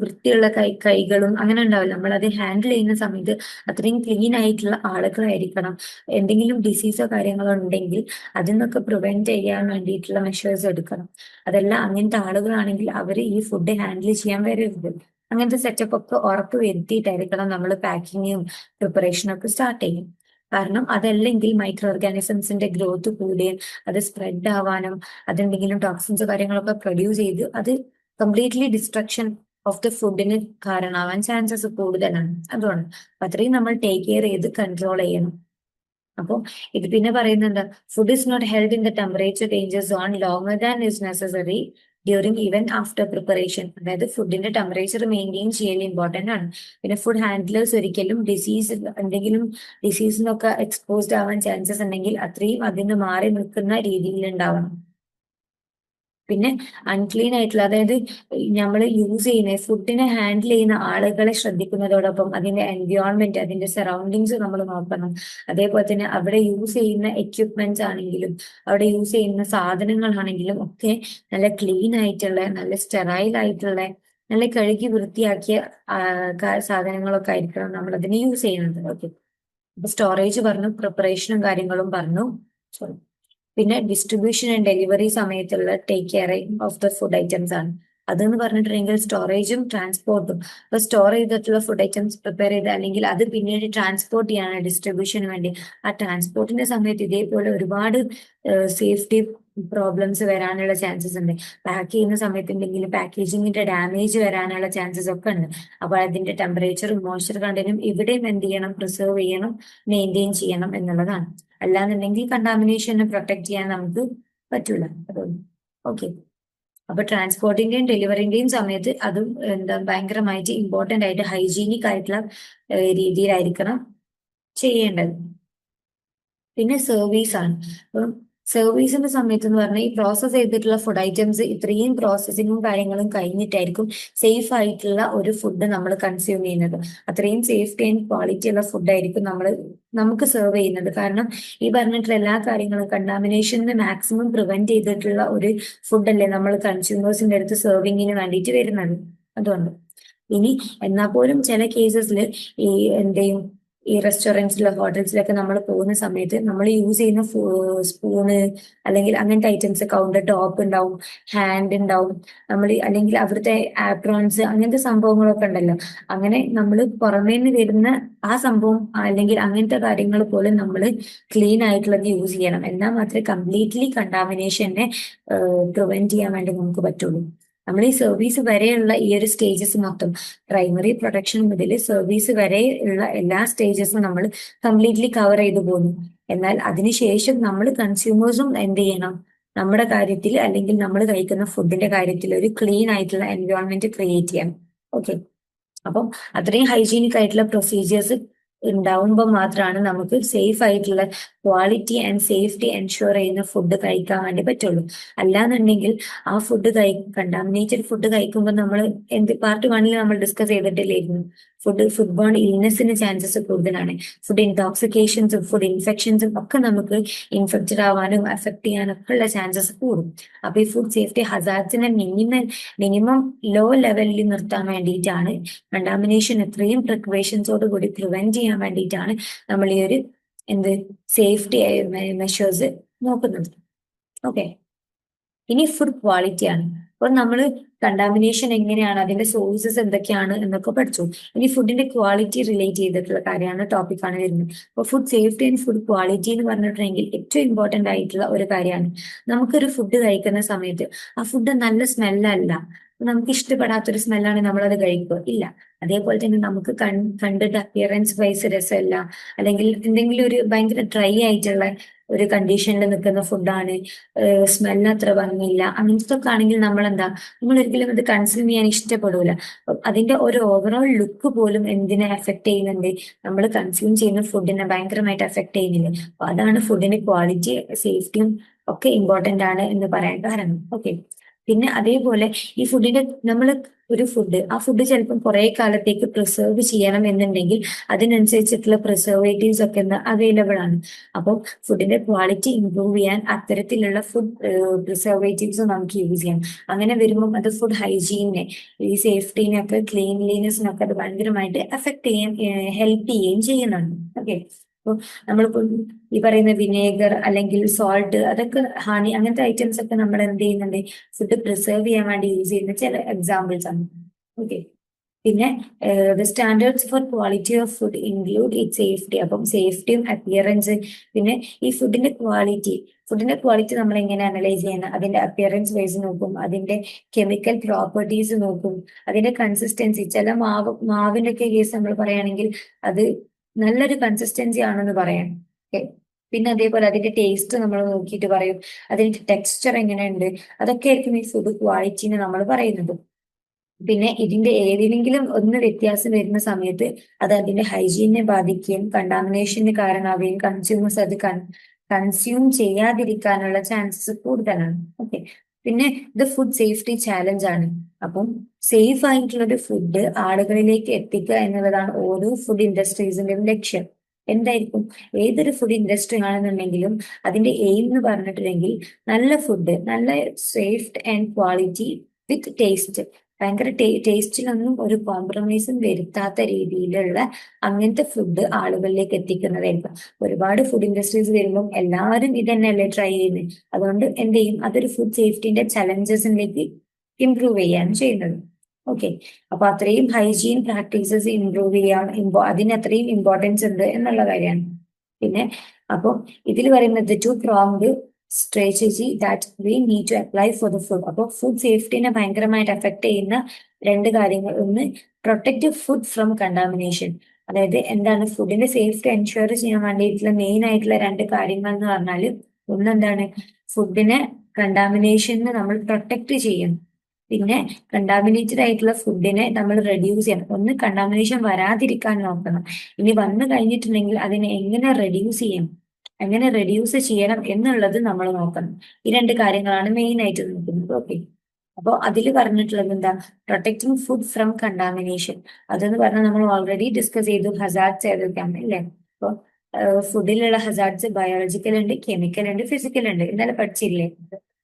വൃത്തിയുള്ള കൈ കൈകളും അങ്ങനെ ഉണ്ടാവില്ല. നമ്മൾ അത് ഹാൻഡിൽ ചെയ്യുന്ന സമയത്ത് അത്രയും ക്ലീൻ ആയിട്ടുള്ള ആളുകളായിരിക്കണം. എന്തെങ്കിലും ഡിസീസോ കാര്യങ്ങളോ ഉണ്ടെങ്കിൽ അതിൽ നിന്നൊക്കെ പ്രിവെന്റ് ചെയ്യാൻ വേണ്ടിയിട്ടുള്ള മെഷേഴ്സ് എടുക്കണം. അതല്ല അങ്ങനത്തെ ആളുകളാണെങ്കിൽ അവർ ഈ ഫുഡ് ഹാൻഡിൽ ചെയ്യാൻ വരരുത്. അങ്ങനത്തെ സെറ്റപ്പ് ഒക്കെ ഉറപ്പ് വരുത്തിയിട്ടായിരിക്കണം നമ്മൾ പാക്കിങ്ങും പ്രിപ്പറേഷനും ഒക്കെ സ്റ്റാർട്ട് ചെയ്യും കാരണം അതല്ലെങ്കിൽ മൈക്രോ ഓർഗാനിസംസിന്റെ ഗ്രോത്ത് കൂടുകയും അത് സ്പ്രെഡ് ആവാനും അതെന്തെങ്കിലും ടോക്സിൻസ് കാര്യങ്ങളൊക്കെ പ്രൊഡ്യൂസ് ചെയ്ത് അത് കംപ്ലീറ്റ്ലി ഡിസ്ട്രക്ഷൻ ഓഫ് ദ ഫുഡിന് കാരണമാവാൻ ചാൻസസ് കൂടുതലാണ്. അതുകൊണ്ട് അത്രയും നമ്മൾ ടേക്ക് കെയർ ചെയ്ത് കൺട്രോൾ ചെയ്യണം. അപ്പോൾ ഇത് പിന്നെ പറയുന്നുണ്ട് food is not held in the temperature changes on longer than is necessary during even after preparation അതായത് ഫുഡിന്റെ ടെമ്പറേച്ചർ മെയിന്റെയിൻ ചെയ്യാൻ ഇമ്പോർട്ടന്റ് ആണ്. പിന്നെ ഫുഡ് ഹാൻഡിലേഴ്സ് ഒരിക്കലും ഡിസീസ് എന്തെങ്കിലും ഡിസീസിനൊക്കെ എക്സ്പോസ്ഡ് ആവാൻ ചാൻസസ് ഉണ്ടെങ്കിൽ അത്രയും അതിന് മാറി നിൽക്കുന്ന രീതിയിൽ ഉണ്ടാവണം. പിന്നെ അൺക്ലീൻ ആയിട്ടുള്ള അതായത് നമ്മൾ യൂസ് ചെയ്യുന്ന ഫുഡിനെ ഹാൻഡിൽ ചെയ്യുന്ന ആളുകളെ ശ്രദ്ധിക്കുന്നതോടൊപ്പം അതിന്റെ എൻവയോൺമെന്റ് അതിന്റെ സറൗണ്ടിങ്സ് നമ്മൾ നോക്കണം. അതേപോലെ തന്നെ അവിടെ യൂസ് ചെയ്യുന്ന എക്യുപ്മെന്റ്സ് ആണെങ്കിലും അവിടെ യൂസ് ചെയ്യുന്ന സാധനങ്ങളാണെങ്കിലും ഒക്കെ നല്ല ക്ലീൻ ആയിട്ടുള്ള നല്ല സ്റ്റെറൈൽ ആയിട്ടുള്ള നല്ല കഴുകി വൃത്തിയാക്കിയ സാധനങ്ങളൊക്കെ ആയിരിക്കണം നമ്മൾ അതിനെ യൂസ് ചെയ്യുന്നത്. ഓക്കെ സ്റ്റോറേജ് പറഞ്ഞു പ്രിപ്പറേഷനും കാര്യങ്ങളും പറഞ്ഞു. സോറി പിന്നെ ഡിസ്ട്രിബ്യൂഷൻ ആൻഡ് ഡെലിവറി സമയത്തുള്ള take caring of the food items ആണ്. അതെന്ന് പറഞ്ഞിട്ടുണ്ടെങ്കിൽ സ്റ്റോറേജും ട്രാൻസ്പോർട്ടും ഇപ്പൊ സ്റ്റോർ ചെയ്തിട്ടുള്ള ഫുഡ് ഐറ്റംസ് പ്രിപ്പയർ ചെയ്ത് അല്ലെങ്കിൽ അത് പിന്നീട് ട്രാൻസ്പോർട്ട് ചെയ്യാനാണ് ഡിസ്ട്രിബ്യൂഷന് വേണ്ടി. ആ ട്രാൻസ്പോർട്ടിന്റെ സമയത്ത് ഇതേപോലെ ഒരുപാട് സേഫ്റ്റി പ്രോബ്ലംസ് വരാനുള്ള ചാൻസസ് ഉണ്ട്. പാക്ക് ചെയ്യുന്ന സമയത്ത് എന്തെങ്കിലും പാക്കേജിങ്ങിന്റെ ഡാമേജ് വരാനുള്ള ചാൻസസ് ഒക്കെ ഉണ്ട്. അപ്പോൾ അതിന്റെ ടെമ്പറേച്ചറും മോയ്സ്ചർ കണ്ടന്റും ഇവിടെയും എന്ത് ചെയ്യണം? പ്രിസർവ് ചെയ്യണം മെയിന്റെയിൻ ചെയ്യണം എന്നുള്ളതാണ്. അല്ലാന്നുണ്ടെങ്കിൽ കണ്ടാമിനേഷനെ പ്രൊട്ടക്ട് ചെയ്യാൻ നമുക്ക് പറ്റൂല. അതുകൊണ്ട് ഓക്കെ അപ്പൊ ട്രാൻസ്പോർട്ടിന്റെയും ഡെലിവറിന്റെയും സമയത്ത് അതും എന്താ ഭയങ്കരമായിട്ട് ഇമ്പോർട്ടന്റ് ആയിട്ട് ഹൈജീനിക് ആയിട്ടുള്ള രീതിയിലായിരിക്കണം ചെയ്യേണ്ടത്. പിന്നെ സർവീസ് ആണ്. അപ്പം സർവീസിന്റെ സമയത്ത് എന്ന് പറഞ്ഞാൽ ഈ പ്രോസസ് ചെയ്തിട്ടുള്ള ഫുഡ് ഐറ്റംസ് ഇത്രയും പ്രോസസ്സിങ്ങും കാര്യങ്ങളും കഴിഞ്ഞിട്ടായിരിക്കും സേഫ് ആയിട്ടുള്ള ഒരു ഫുഡ് നമ്മൾ കൺസ്യൂം ചെയ്യുന്നത്. അത്രയും സേഫ്റ്റി ആൻഡ് ക്വാളിറ്റി ഉള്ള ഫുഡ് ആയിരിക്കും നമ്മൾ നമുക്ക് സെർവ് ചെയ്യുന്നത്. കാരണം ഈ പറഞ്ഞിട്ടുള്ള എല്ലാ കാര്യങ്ങളും കണ്ടാമിനേഷനിൽ മാക്സിമം പ്രിവെന്റ് ചെയ്തിട്ടുള്ള ഒരു ഫുഡല്ലേ നമ്മൾ കൺസ്യൂമേഴ്സിന്റെ അടുത്ത് സെർവിങ്ങിന് വേണ്ടിയിട്ട് വരുന്നത്. അതുകൊണ്ട് ഇനി എന്നാൽ പോലും ചില കേസസിൽ ഈ എന്തെയും ഈ റെസ്റ്റോറന്റ്സിലോ ഹോട്ടൽസിലൊക്കെ നമ്മൾ പോകുന്ന സമയത്ത് നമ്മൾ യൂസ് ചെയ്യുന്ന സ്പൂണ് അല്ലെങ്കിൽ അങ്ങനത്തെ ഐറ്റംസ് കൗണ്ടർ ടോപ്പ് ഉണ്ടാവും ഹാൻഡ് ഉണ്ടാവും. നമ്മൾ അല്ലെങ്കിൽ അവിടുത്തെ ആപ്രോൺസ് അങ്ങനത്തെ സംഭവങ്ങളൊക്കെ ഉണ്ടല്ലോ. അങ്ങനെ നമ്മൾ പുറമേ നിന്ന് വരുന്ന ആ സംഭവം അല്ലെങ്കിൽ അങ്ങനത്തെ കാര്യങ്ങൾ പോലും നമ്മൾ ക്ലീൻ ആയിട്ടുള്ളത് യൂസ് ചെയ്യണം. എന്നാൽ മാത്രമേ കംപ്ലീറ്റ്ലി കണ്ടാമിനേഷനെ പ്രിവെന്റ് ചെയ്യാൻ വേണ്ടി നമുക്ക് പറ്റുള്ളൂ. നമ്മൾ ഈ സർവീസ് വരെയുള്ള ഈ ഒരു സ്റ്റേജസ് മൊത്തം പ്രൈമറി പ്രൊഡക്ഷൻ മുതൽ സർവീസ് വരെ ഉള്ള എല്ലാ സ്റ്റേജസും നമ്മൾ കംപ്ലീറ്റ്ലി കവർ ചെയ്തു പോകുന്നു എന്നാൽ അതിനുശേഷം നമ്മൾ കൺസ്യൂമേഴ്സും എന്ത് ചെയ്യണം? നമ്മുടെ കാര്യത്തിൽ അല്ലെങ്കിൽ നമ്മൾ കഴിക്കുന്ന ഫുഡിന്റെ കാര്യത്തിൽ ഒരു ക്ലീൻ ആയിട്ടുള്ള എൻവയോൺമെന്റ് ക്രിയേറ്റ് ചെയ്യണം. ഓക്കെ അപ്പം അത്രയും ഹൈജീനിക് ആയിട്ടുള്ള പ്രൊസീജിയേഴ്സ് ഉണ്ടാവുമ്പോൾ മാത്രമാണ് നമുക്ക് സേഫ് ആയിട്ടുള്ള ക്വാളിറ്റി ആൻഡ് സേഫ്റ്റി എൻഷുർ ചെയ്യുന്ന ഫുഡ് കഴിക്കാൻ വേണ്ടി പറ്റുള്ളൂ. അല്ലാന്നുണ്ടെങ്കിൽ ആ ഫുഡ് കഴി കണ്ടാമിനേറ്റഡ് ഫുഡ് കഴിക്കുമ്പോൾ നമ്മൾ എന്ത് പാർട്ട് വണ്ണിൽ നമ്മൾ ഡിസ്കസ് ചെയ്തിട്ടില്ലായിരുന്നു ഫുഡ് ഫുഡ് ബോൺ ഇൽനെസ്സിന് ചാൻസസ് കൂടുതലാണ് ഫുഡ് ഇൻടോക്സിക്കേഷൻസും ഫുഡ് ഇൻഫെക്ഷൻസും ഒക്കെ നമുക്ക് ഇൻഫെക്റ്റഡ് ആവാനും അഫക്ട് ചെയ്യാനും ഒക്കെ ഉള്ള ചാൻസസ് കൂടും. അപ്പൊ ഈ ഫുഡ് സേഫ്റ്റി ഹസാർഡ്സിനെ മിനിമം മിനിമം ലോ ലെവലിൽ നിർത്താൻ വേണ്ടിയിട്ടാണ്. കണ്ടാമിനേഷൻ എത്രയും പ്രിക്കറേഷൻസോട് കൂടി പ്രിവെന്റ് ചെയ്യാൻ വേണ്ടിയിട്ടാണ് നമ്മൾ ഈ ഒരു എന്ത് സേഫ്റ്റി മെഷേഴ്സ് നോക്കുന്നത്. ഓക്കെ ഇനി ഫുഡ് ക്വാളിറ്റി ആണ്. അപ്പോൾ നമ്മൾ കണ്ടാമിനേഷൻ എങ്ങനെയാണ്? അതിന്റെ സോഴ്സസ് എന്തൊക്കെയാണ്? എന്നൊക്കെ പഠിച്ചു. ഇനി ഫുഡിന്റെ ക്വാളിറ്റി റിലേറ്റ് ചെയ്തിട്ടുള്ള കാര്യമാണ് ടോപ്പിക് ആണ് വരുന്നത്. അപ്പോൾ food safety and food quality എന്ന് പറഞ്ഞിട്ടുണ്ടെങ്കിൽ ഏറ്റവും ഇമ്പോർട്ടന്റ് ആയിട്ടുള്ള ഒരു കാര്യമാണ്. നമുക്കൊരു ഫുഡ് കഴിക്കുന്ന സമയത്ത് ആ ഫുഡ് നല്ല സ്മെല്ലല്ല നമുക്ക് ഇഷ്ടപ്പെടാത്തൊരു സ്മെല്ലാണ് നമ്മൾ അത് കഴിക്കുക. ഇല്ല. അതേപോലെ തന്നെ നമുക്ക് കണ്ടിട്ട് അപ്പിയറൻസ് വൈസ് രസമല്ല. അല്ലെങ്കിൽ എന്തെങ്കിലും ഒരു ഭയങ്കര ഡ്രൈ ആയിട്ടുള്ള ഒരു കണ്ടീഷനിൽ നിൽക്കുന്ന ഫുഡാണ് സ്മെൽ അത്ര ഭംഗിയില്ല. അങ്ങനത്തെ ഒക്കെ ആണെങ്കിൽ നമ്മൾ എന്താ നമ്മൾ ഒരിക്കലും അത് കൺസ്യൂം ചെയ്യാൻ ഇഷ്ടപ്പെടൂല. അതിന്റെ ഒരു ഓവറോൾ ലുക്ക് പോലും എന്തിനെ എഫക്ട് ചെയ്യുന്നുണ്ട്? നമ്മൾ കൺസ്യൂം ചെയ്യുന്ന ഫുഡിനെ ഭയങ്കരമായിട്ട് എഫക്ട് ചെയ്യുന്നില്ല? അപ്പൊ അതാണ് ഫുഡിന്റെ ക്വാളിറ്റി സേഫ്റ്റിയും ഒക്കെ ഇമ്പോർട്ടന്റ് ആണ് എന്ന് പറയാൻ കാരണം. ഓക്കെ പിന്നെ അതേപോലെ ഈ ഫുഡിന്റെ നമ്മൾ ഒരു ഫുഡ് ആ ഫുഡ് ചിലപ്പം കുറെ കാലത്തേക്ക് പ്രിസർവ് ചെയ്യണം എന്നുണ്ടെങ്കിൽ അതിനനുസരിച്ചിട്ടുള്ള പ്രിസർവേറ്റീവ്സ് ഒക്കെ അവൈലബിൾ ആണ്. അപ്പം ഫുഡിന്റെ ക്വാളിറ്റി ഇംപ്രൂവ് ചെയ്യാൻ അത്തരത്തിലുള്ള ഫുഡ് പ്രിസർവേറ്റീവ്സ് നമുക്ക് യൂസ് ചെയ്യാം. അങ്ങനെ വരുമ്പോൾ അത് ഫുഡ് ഹൈജീനെ ഈ സേഫ്റ്റീനെ ഒക്കെ ക്ലീൻലിനെസ്സിനൊക്കെ അത് ഭയങ്കരമായിട്ട് എഫക്ട് ചെയ്യാൻ ഹെൽപ്പ് ചെയ്യുകയും ചെയ്യുന്നുണ്ട്. ഓക്കെ അപ്പോൾ നമ്മളിപ്പോ ഈ പറയുന്ന വിനേഗർ അല്ലെങ്കിൽ സോൾട്ട് അതൊക്കെ ഹണി അങ്ങനത്തെ ഐറ്റംസ് ഒക്കെ നമ്മൾ എന്ത് ചെയ്യുന്നുണ്ട്? ഫുഡ് പ്രിസർവ് ചെയ്യാൻ വേണ്ടി യൂസ് ചെയ്യുന്ന ചില എക്സാമ്പിൾസ് ആണ്. ഓക്കെ പിന്നെ the standards for quality of food include it safety അപ്പം സേഫ്റ്റിയും അപ്പിയറൻസ് പിന്നെ ഈ ഫുഡിന്റെ ക്വാളിറ്റി ഫുഡിന്റെ ക്വാളിറ്റി നമ്മൾ എങ്ങനെ അനലൈസ് ചെയ്യണം? അതിന്റെ അപ്പിയറൻസ് വൈസ് നോക്കും. അതിന്റെ കെമിക്കൽ പ്രോപ്പർട്ടീസ് നോക്കും. അതിന്റെ കൺസിസ്റ്റൻസി ചില മാവ് മാവിന്റെ ഒക്കെ കേസ് നമ്മൾ പറയുകയാണെങ്കിൽ അത് നല്ലൊരു കൺസിസ്റ്റൻസി ആണെന്ന് പറയാം. പിന്നെ അതേപോലെ അതിന്റെ ടേസ്റ്റ് നമ്മൾ നോക്കിയിട്ട് പറയും. അതിന്റെ ടെക്സ്ചർ എങ്ങനെയുണ്ട്? അതൊക്കെ ആയിരിക്കും ഈ ഫുഡ് ക്വാളിറ്റിനെ നമ്മൾ പറയുന്നത്. പിന്നെ ഇതിന്റെ ഏതിലെങ്കിലും ഒന്ന് വ്യത്യാസം വരുന്ന സമയത്ത് അത് അതിന്റെ ഹൈജീനെ ബാധിക്കുകയും കണ്ടാമിനേഷന് കാരണമാവുകയും കൺസ്യൂമേഴ്സ് അത് കൺസ്യൂം ചെയ്യാതിരിക്കാനുള്ള ചാൻസസ് കൂടുതലാണ്. ഓക്കെ പിന്നെ ഇത് ഫുഡ് സേഫ്റ്റി ചാലഞ്ച് ആണ്. അപ്പം സേഫ് ആയിട്ടുള്ള ഒരു ഫുഡ് ആളുകളിലേക്ക് എത്തിക്കുക എന്നുള്ളതാണ് ഓരോ ഫുഡ് ഇൻഡസ്ട്രീസിന്റെയും ലക്ഷ്യം. എന്തായിരിക്കും? ഏതൊരു ഫുഡ് ഇൻഡസ്ട്രി ആണെന്നുണ്ടെങ്കിലും അതിന്റെ എയിം എന്ന് പറഞ്ഞിട്ടുണ്ടെങ്കിൽ നല്ല ഫുഡ് നല്ല safe and quality with taste ഭയങ്കര ടേസ്റ്റിലൊന്നും ഒരു കോംപ്രമൈസും വരുത്താത്ത രീതിയിലുള്ള അങ്ങനത്തെ ഫുഡ് ആളുകളിലേക്ക് എത്തിക്കുന്നതായിരിക്കും. ഒരുപാട് ഫുഡ് ഇൻഡസ്ട്രീസ് വരുമ്പോൾ എല്ലാവരും ഇത് തന്നെയല്ലേ ട്രൈ ചെയ്യുന്നത് അതുകൊണ്ട് എന്ത് ചെയ്യും? അതൊരു ഫുഡ് സേഫ്റ്റിന്റെ ചലഞ്ചസിലേക്ക് ഇംപ്രൂവ് ചെയ്യാണ് ചെയ്യുന്നത്. ഓക്കെ അപ്പൊ അത്രയും ഹൈജീൻ പ്രാക്ടീസസ് ഇംപ്രൂവ് ചെയ്യാം. ഇമ്പോ അതിന് അത്രയും ഇമ്പോർട്ടൻസ് ഉണ്ട് എന്നുള്ള കാര്യമാണ്. പിന്നെ അപ്പൊ ഇതിൽ പറയുന്നത് two pronged strategy that we need to apply for the food അപ്പോൾ ഫുഡ് സേഫ്റ്റിനെ ഭയങ്കരമായിട്ട് എഫക്ട് ചെയ്യുന്ന രണ്ട് കാര്യങ്ങൾ. ഒന്ന് പ്രൊട്ടക്റ്റ് ഫുഡ് ഫ്രം കണ്ടാമിനേഷൻ അതായത് എന്താണ് ഫുഡിന്റെ സേഫ്റ്റി എൻഷുർ ചെയ്യാൻ വേണ്ടിയിട്ടുള്ള മെയിൻ ആയിട്ടുള്ള രണ്ട് കാര്യങ്ങൾ എന്ന് പറഞ്ഞാൽ ഒന്ന് എന്താണ് ഫുഡിനെ കണ്ടാമിനേഷന് നമ്മൾ പ്രൊട്ടക്ട് ചെയ്യും പിന്നെ കണ്ടാമിനേറ്റഡ് ആയിട്ടുള്ള ഫുഡിനെ നമ്മൾ റെഡ്യൂസ് ചെയ്യണം. ഒന്ന് കണ്ടാമിനേഷൻ വരാതിരിക്കാൻ നോക്കണം. ഇനി വന്നു കഴിഞ്ഞിട്ടുണ്ടെങ്കിൽ അതിനെ എങ്ങനെ റെഡ്യൂസ് ചെയ്യും എങ്ങനെ റെഡ്യൂസ് ചെയ്യണം എന്നുള്ളത് നമ്മൾ നോക്കണം. ഈ രണ്ട് കാര്യങ്ങളാണ് മെയിൻ ആയിട്ട് നോക്കുന്നത്. ഓക്കെ അപ്പോൾ അതിൽ പറഞ്ഞിട്ടുള്ളത് എന്താ? പ്രൊട്ടക്ടിങ് ഫുഡ് ഫ്രം കണ്ടാമിനേഷൻ അതെന്ന് പറഞ്ഞാൽ നമ്മൾ ഓൾറെഡി ഡിസ്കസ് ചെയ്തു ഹസാർഡ്സ് ഏതൊക്കെയാണ് അല്ലേ? അപ്പോൾ ഫുഡിലുള്ള ഹസാർഡ്സ് ബയോളജിക്കൽ ഉണ്ട് കെമിക്കൽ ഉണ്ട് ഫിസിക്കൽ ഉണ്ട്. ഇന്നലെ പഠിച്ചില്ലേ?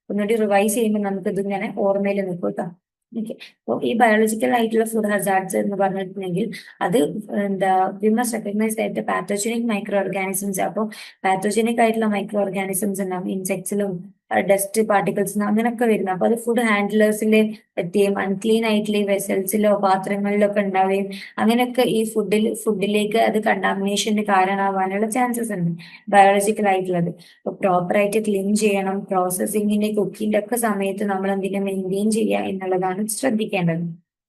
ഒന്നുകൂടി റിവൈസ് ചെയ്യുമ്പോൾ നമുക്ക് ഇതിങ്ങനെ ഓർമ്മയിൽ നിൽക്കും കേട്ടോ ഓക്കെ അപ്പോൾ ഈ ബയോളജിക്കൽ ആയിട്ടുള്ള ഫുഡ് ഹസാർഡ്സ് എന്ന് പറഞ്ഞിട്ടുണ്ടെങ്കിൽ അത് എന്താ വി മസ്റ്റ് റെക്കഗ്നൈസ് ആയിട്ട് പാത്തോജനിക് മൈക്രോ ഓർഗാനിസംസ് അപ്പോൾ പാത്തോജനിക് ആയിട്ടുള്ള മൈക്രോ ഓർഗാനിസംസ് ഉണ്ടാവും ഇൻസെക്ട്സിലും ഡസ്റ്റ് പാർട്ടിക്കിൾസ് അങ്ങനെയൊക്കെ വരുന്നത്. അപ്പൊ അത് ഫുഡ് ഹാൻഡിലേഴ്സിൽ എത്തിയും അൺക്ലീൻ ആയിട്ടുള്ള വെസൽസിലോ പാത്രങ്ങളിലോ ഒക്കെ ഉണ്ടാവുകയും അങ്ങനെയൊക്കെ ഈ ഫുഡിൽ ഫുഡിലേക്ക് അത് കണ്ടാമിനേഷന് കാരണമാവാനുള്ള ചാൻസസ് ഉണ്ട്. ബയോളജിക്കൽ ആയിട്ടുള്ളത്. അപ്പൊ പ്രോപ്പറായിട്ട് ക്ലീൻ ചെയ്യണം. പ്രോസസ്സിങ്ങിന്റെ കുക്കിന്റെ ഒക്കെ സമയത്ത് നമ്മൾ എന്തിനെ മെയിന്റെയിൻ ചെയ്യുക എന്നുള്ളതാണ് ശ്രദ്ധിക്കേണ്ടത്.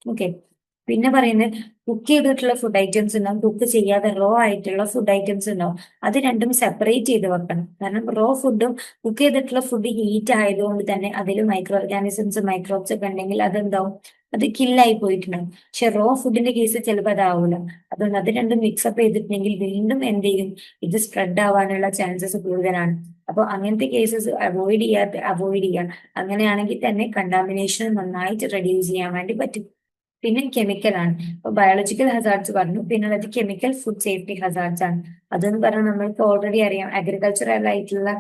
ഓക്കെ പിന്നെ പറയുന്നത് കുക്ക് ചെയ്തിട്ടുള്ള ഫുഡ് ഐറ്റംസ് ഉണ്ടാവും കുക്ക് ചെയ്യാതെ റോ ആയിട്ടുള്ള ഫുഡ് ഐറ്റംസ് ഉണ്ടാവും അത് രണ്ടും സെപ്പറേറ്റ് ചെയ്ത് വെക്കണം. കാരണം റോ ഫുഡും കുക്ക് ചെയ്തിട്ടുള്ള ഫുഡ് ഹീറ്റ് ആയതുകൊണ്ട് തന്നെ അതിൽ മൈക്രോ ഓർഗാനിസംസ് മൈക്രോബ്സ് ഒക്കെ ഉണ്ടെങ്കിൽ അതെന്താവും? അത് കില്ലായി പോയിട്ടുണ്ടാവും. പക്ഷെ റോ ഫുഡിന്റെ കേസ് ചിലപ്പോൾ അതാവൂല. അതുകൊണ്ട് അത് രണ്ടും മിക്സപ്പ് ചെയ്തിട്ടുണ്ടെങ്കിൽ വീണ്ടും എന്ത് ചെയ്യും? ഇത് സ്പ്രെഡ് ആവാനുള്ള ചാൻസസ് കൂടുതലാണ്. അപ്പോൾ അങ്ങനത്തെ കേസസ് അവോയ്ഡ് ചെയ്യാത്ത അവോയ്ഡ് ചെയ്യുക അങ്ങനെയാണെങ്കിൽ തന്നെ കണ്ടാമിനേഷൻ നന്നായിട്ട് റെഡ്യൂസ് ചെയ്യാൻ വേണ്ടി പറ്റും. പിന്നെ കെമിക്കൽ ആണ്. ബയോളജിക്കൽ ഹസാർഡ്സ് പറഞ്ഞു. പിന്നെ ഉള്ളത് കെമിക്കൽ ഫുഡ് സേഫ്റ്റി ഹസാർഡ്സ് ആണ്. അതെന്ന് പറഞ്ഞാൽ നമ്മൾക്ക് ഓൾറെഡി അറിയാം. അഗ്രികൾച്ചറൽ ആയിട്ടുള്ള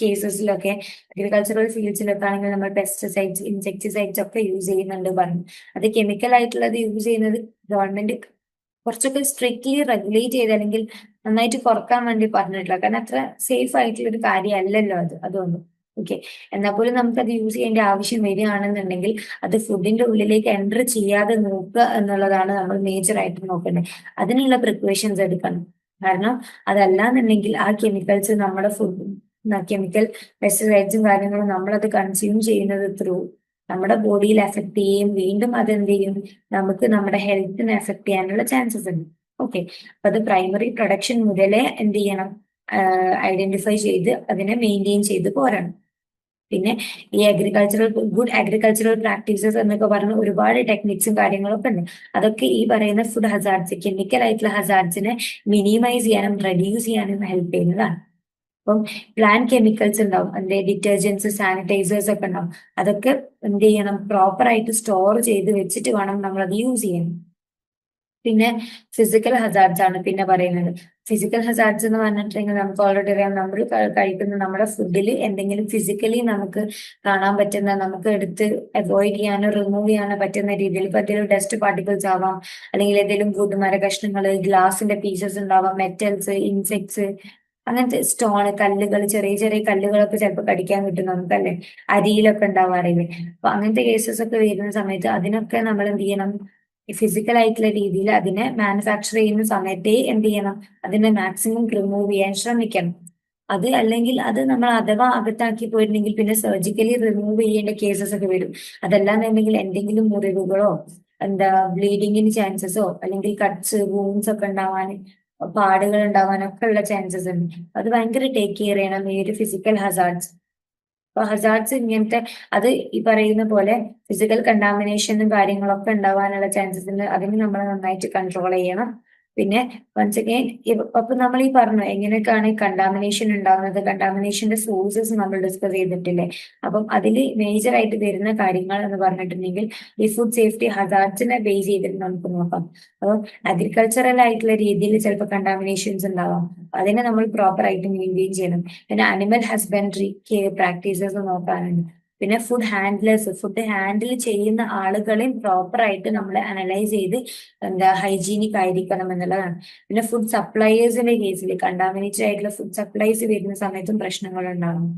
കേസസിലൊക്കെ അഗ്രികൾച്ചറൽ ഫീൽഡ്സിലൊക്കെ ആണെങ്കിൽ നമ്മൾ പെസ്റ്റിസൈഡ്സ് ഇൻസെക്ടിസൈഡ്സ് ഒക്കെ യൂസ് ചെയ്യുന്നുണ്ട് പറഞ്ഞു. അത് കെമിക്കൽ ആയിട്ടുള്ളത് യൂസ് ചെയ്യുന്നത് ഗവൺമെന്റ് കുറച്ചൊക്കെ സ്ട്രിക്ട്ലി റെഗുലേറ്റ് ചെയ്ത് അല്ലെങ്കിൽ നന്നായിട്ട് കുറയ്ക്കാൻ വേണ്ടി പറഞ്ഞിട്ടില്ല കാരണം അത്ര സേഫ് ആയിട്ടുള്ള ഒരു കാര്യമല്ലല്ലോ അത്. അതുകൊണ്ട് ഓക്കെ എന്നാൽ പോലും നമുക്ക് അത് യൂസ് ചെയ്യേണ്ട ആവശ്യം വരികയാണെന്നുണ്ടെങ്കിൽ അത് ഫുഡിന്റെ ഉള്ളിലേക്ക് എന്റർ ചെയ്യാതെ നോക്കുക എന്നുള്ളതാണ് നമ്മൾ മേജർ ആയിട്ട് നോക്കേണ്ടത്. അതിനുള്ള പ്രിക്കോഷൻസ് എടുക്കണം. കാരണം അതല്ലാന്നുണ്ടെങ്കിൽ ആ കെമിക്കൽസ് നമ്മുടെ ഫുഡ് കെമിക്കൽ പെസ്റ്റിസൈഡ്സും കാര്യങ്ങളും നമ്മളത് കൺസ്യൂം ചെയ്യുന്നത് ത്രൂ നമ്മുടെ ബോഡിയിൽ എഫക്ട് ചെയ്യും. വീണ്ടും അത് എന്ത് ചെയ്യും? നമുക്ക് നമ്മുടെ ഹെൽത്തിനെ എഫക്ട് ചെയ്യാനുള്ള ചാൻസസ് ഉണ്ട്. ഓക്കെ അപ്പൊ അത് പ്രൈമറി പ്രൊഡക്ഷൻ മുതലേ എന്ത് ചെയ്യണം? ഐഡന്റിഫൈ ചെയ്ത് അതിനെ മെയിന്റെയിൻ ചെയ്ത് പോരണം. പിന്നെ ഈ അഗ്രികൾച്ചറൽ ഗുഡ് അഗ്രികൾച്ചറൽ പ്രാക്ടീസസ് എന്നൊക്കെ പറഞ്ഞ ഒരുപാട് ടെക്നിക്സും കാര്യങ്ങളൊക്കെ ഉണ്ട്. അതൊക്കെ ഈ പറയുന്ന ഫുഡ് ഹസാർഡ്സ് കെമിക്കൽ ആയിട്ടുള്ള ഹസാർഡ്സിനെ മിനിമൈസ് ചെയ്യാനും റെഡ്യൂസ് ചെയ്യാനും ഹെൽപ്പ് ചെയ്യുന്നതാണ്. അപ്പം പ്ലാൻ കെമിക്കൽസ് ഉണ്ടാവും അതിന്റെ ഡിറ്റർജൻസ് സാനിറ്റൈസേഴ്സ് ഒക്കെ ഉണ്ടാവും. അതൊക്കെ എന്ത് ചെയ്യണം? പ്രോപ്പർ ആയിട്ട് സ്റ്റോർ ചെയ്ത് വെച്ചിട്ട് വേണം നമ്മൾ അത് യൂസ് ചെയ്യാൻ. പിന്നെ ഫിസിക്കൽ ഹസാർഡ്സ് ആണ് പിന്നെ പറയുന്നത്. ഫിസിക്കൽ ഹസാർഡ്സ് എന്ന് പറഞ്ഞിട്ടുണ്ടെങ്കിൽ നമുക്ക് ഓൾറെഡി അറിയാം. നമ്മൾ കഴിക്കുന്ന നമ്മുടെ ഫുഡിൽ എന്തെങ്കിലും ഫിസിക്കലി നമുക്ക് കാണാൻ പറ്റുന്ന നമുക്ക് എടുത്ത് അവോയ്ഡ് ചെയ്യാനോ റിമൂവ് ചെയ്യാനോ പറ്റുന്ന രീതിയിൽ ഇപ്പൊ എന്തെങ്കിലും ഡസ്റ്റ് പാർട്ടിക്കിൾസ് ആവാം. അല്ലെങ്കിൽ എന്തെങ്കിലും വുഡ് മര കഷ്ണങ്ങൾ ഗ്ലാസിന്റെ പീസസ് ഉണ്ടാവാം. മെറ്റൽസ് ഇൻസെക്ട്സ് അങ്ങനത്തെ സ്റ്റോൺ കല്ലുകൾ ചെറിയ ചെറിയ കല്ലുകളൊക്കെ ചിലപ്പോൾ കടിക്കാൻ കിട്ടും നമുക്കല്ലേ? അരിയിലൊക്കെ ഉണ്ടാവാറില്ലേ? അപ്പൊ അങ്ങനത്തെ കേസസ് ഒക്കെ വരുന്ന സമയത്ത് അതിനൊക്കെ നമ്മൾ എന്ത് ചെയ്യണം? ഫിസിക്കൽ ആയിട്ടുള്ള രീതിയിൽ അതിനെ മാനുഫാക്ചർ ചെയ്യുന്ന സമയത്തെ എന്ത് ചെയ്യണം? അതിനെ മാക്സിമം റിമൂവ് ചെയ്യാൻ ശ്രമിക്കണം. അത് അല്ലെങ്കിൽ അത് നമ്മൾ അഥവാ അകത്താക്കി പോയിരുന്നെങ്കിൽ പിന്നെ സർജിക്കലി റിമൂവ് ചെയ്യേണ്ട കേസസ് ഒക്കെ വരും. അതല്ലാന്നുണ്ടെങ്കിൽ എന്തെങ്കിലും മുറിവുകളോ എന്താ ബ്ലീഡിങ്ങിന് ചാൻസസോ അല്ലെങ്കിൽ കട്ട്സ് വൂൺസ് ഒക്കെ ഉണ്ടാവാൻ പാടുകൾ ഉണ്ടാവാനൊക്കെ ഉള്ള ചാൻസസ് ഉണ്ട്. അത് ഭയങ്കര ടേക്ക് കെയർ ചെയ്യണം ഈ ഒരു ഫിസിക്കൽ ഹസാർഡ്സ് അപ്പൊ ഹസാർഡ്സ് ഇങ്ങനത്തെ അത് ഈ പറയുന്ന പോലെ ഫിസിക്കൽ കണ്ടാമിനേഷനും കാര്യങ്ങളൊക്കെ ഉണ്ടാവാനുള്ള ചാൻസസ് ഉണ്ട് അതിന് നമ്മൾ നന്നായിട്ട് കൺട്രോൾ ചെയ്യണം. പിന്നെ വൺസ് അഗൈൻ അപ്പൊ നമ്മൾ ഈ പറഞ്ഞു എങ്ങനെയൊക്കെയാണ് കണ്ടാമിനേഷൻ ഉണ്ടാകുന്നത് കണ്ടാമിനേഷന്റെ സോഴ്സസ് നമ്മൾ ഡിസ്കസ് ചെയ്തിട്ടില്ലേ? അപ്പം അതിൽ മേജർ ആയിട്ട് വരുന്ന കാര്യങ്ങൾ എന്ന് പറഞ്ഞിട്ടുണ്ടെങ്കിൽ ഈ ഫുഡ് സേഫ്റ്റി ഹസാർഡ്സിനെ ബേസ് ചെയ്തിട്ട് നമുക്ക് നോക്കാം. അപ്പോൾ അഗ്രികൾച്ചറൽ ആയിട്ടുള്ള രീതിയിൽ ചിലപ്പോൾ കണ്ടാമിനേഷൻസ് ഉണ്ടാവാം. അതിനെ നമ്മൾ പ്രോപ്പർ ആയിട്ട് മെയിന്റെയിൻ ചെയ്യണം. പിന്നെ അനിമൽ ഹസ്ബൻഡറി പ്രാക്ടീസസ് നോക്കാനുണ്ട്. പിന്നെ ഫുഡ് ഹാൻഡ്ലേഴ്സ് ഫുഡ് ഹാൻഡിൽ ചെയ്യുന്ന ആളുകളെയും പ്രോപ്പറായിട്ട് നമ്മൾ അനലൈസ് ചെയ്ത് എന്താ ഹൈജീനിക് ആയിരിക്കണം എന്നുള്ളതാണ്. പിന്നെ ഫുഡ് സപ്ലൈയേഴ്സിന്റെ കേസിൽ കണ്ടാമിനേറ്റഡ് ആയിട്ടുള്ള ഫുഡ് സപ്ലൈസ് വരുന്ന സമയത്തും പ്രശ്നങ്ങൾ ഉണ്ടാകും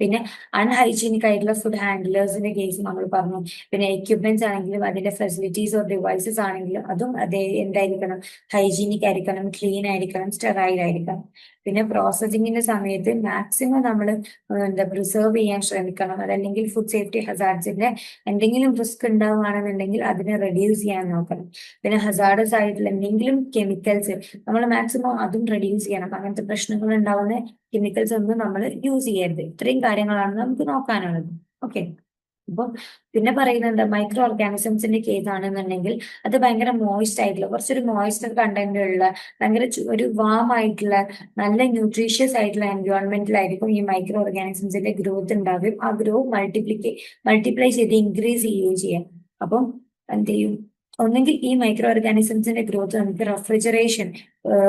പിന്നെ അൺഹൈജീനിക് ആയിട്ടുള്ള ഫുഡ് ഹാൻഡിലേഴ്സിന്റെ കേസ് നമ്മൾ പറഞ്ഞു. പിന്നെ എക്യുപ്മെന്റ്സ് ആണെങ്കിലും അതിന്റെ ഫെസിലിറ്റീസ് ഓർ ഡിവൈസസ് ആണെങ്കിലും അതും അതേ എന്തായിരിക്കണം? ഹൈജീനിക് ആയിരിക്കണം ക്ലീൻ ആയിരിക്കണം സ്റ്റെറൈൽ ആയിരിക്കണം. പിന്നെ പ്രോസസ്സിങ്ങിന്റെ സമയത്ത് മാക്സിമം നമ്മൾ എന്താ പ്രിസേർവ് ചെയ്യാൻ ശ്രമിക്കണം. അതല്ലെങ്കിൽ ഫുഡ് സേഫ്റ്റി ഹസാർഡ്സിന്റെ എന്തെങ്കിലും റിസ്ക് ഉണ്ടാവുകയാണെന്നുണ്ടെങ്കിൽ അതിനെ റെഡ്യൂസ് ചെയ്യാൻ നോക്കണം. പിന്നെ ഹസാർഡസ് ആയിട്ടുള്ള എന്തെങ്കിലും കെമിക്കൽസ് നമ്മൾ മാക്സിമം അതും റെഡ്യൂസ് ചെയ്യണം. അങ്ങനത്തെ പ്രശ്നങ്ങൾ ഉണ്ടാവുന്ന കെമിക്കൽസ് ഒന്നും നമ്മൾ യൂസ് ചെയ്യരുത്. ഇത്രയും കാര്യങ്ങളാണ് നമുക്ക് നോക്കാനുള്ളത്. ഓക്കെ അപ്പം പിന്നെ പറയുന്നത് മൈക്രോ ഓർഗാനിസംസിന്റെ കേസ് ആണെന്നുണ്ടെങ്കിൽ അത് ഭയങ്കര മോയിസ്റ്റ് ആയിട്ടുള്ള കുറച്ചൊരു മോയിസ്റ്റർ കണ്ടന്റ് ഉള്ള ഭയങ്കര ഒരു വാം ആയിട്ടുള്ള നല്ല ന്യൂട്രീഷ്യസ് ആയിട്ടുള്ള എൻവയോൺമെന്റിലായിരിക്കും ഈ മൈക്രോ ഓർഗാനിസംസിന്റെ ഗ്രോത്ത് ഉണ്ടാവുകയും ആ ഗ്രോ മൾട്ടിപ്ലിക്കേ മൾട്ടിപ്ലൈ ചെയ്ത് ഇൻക്രീസ് ചെയ്യുകയും ചെയ്യാം. അപ്പം എന്ത് ചെയ്യും? ഒന്നെങ്കിൽ ഈ മൈക്രോ ഓർഗാനിസംസിന്റെ ഗ്രോത്ത് നമുക്ക് റെഫ്രിജറേഷൻ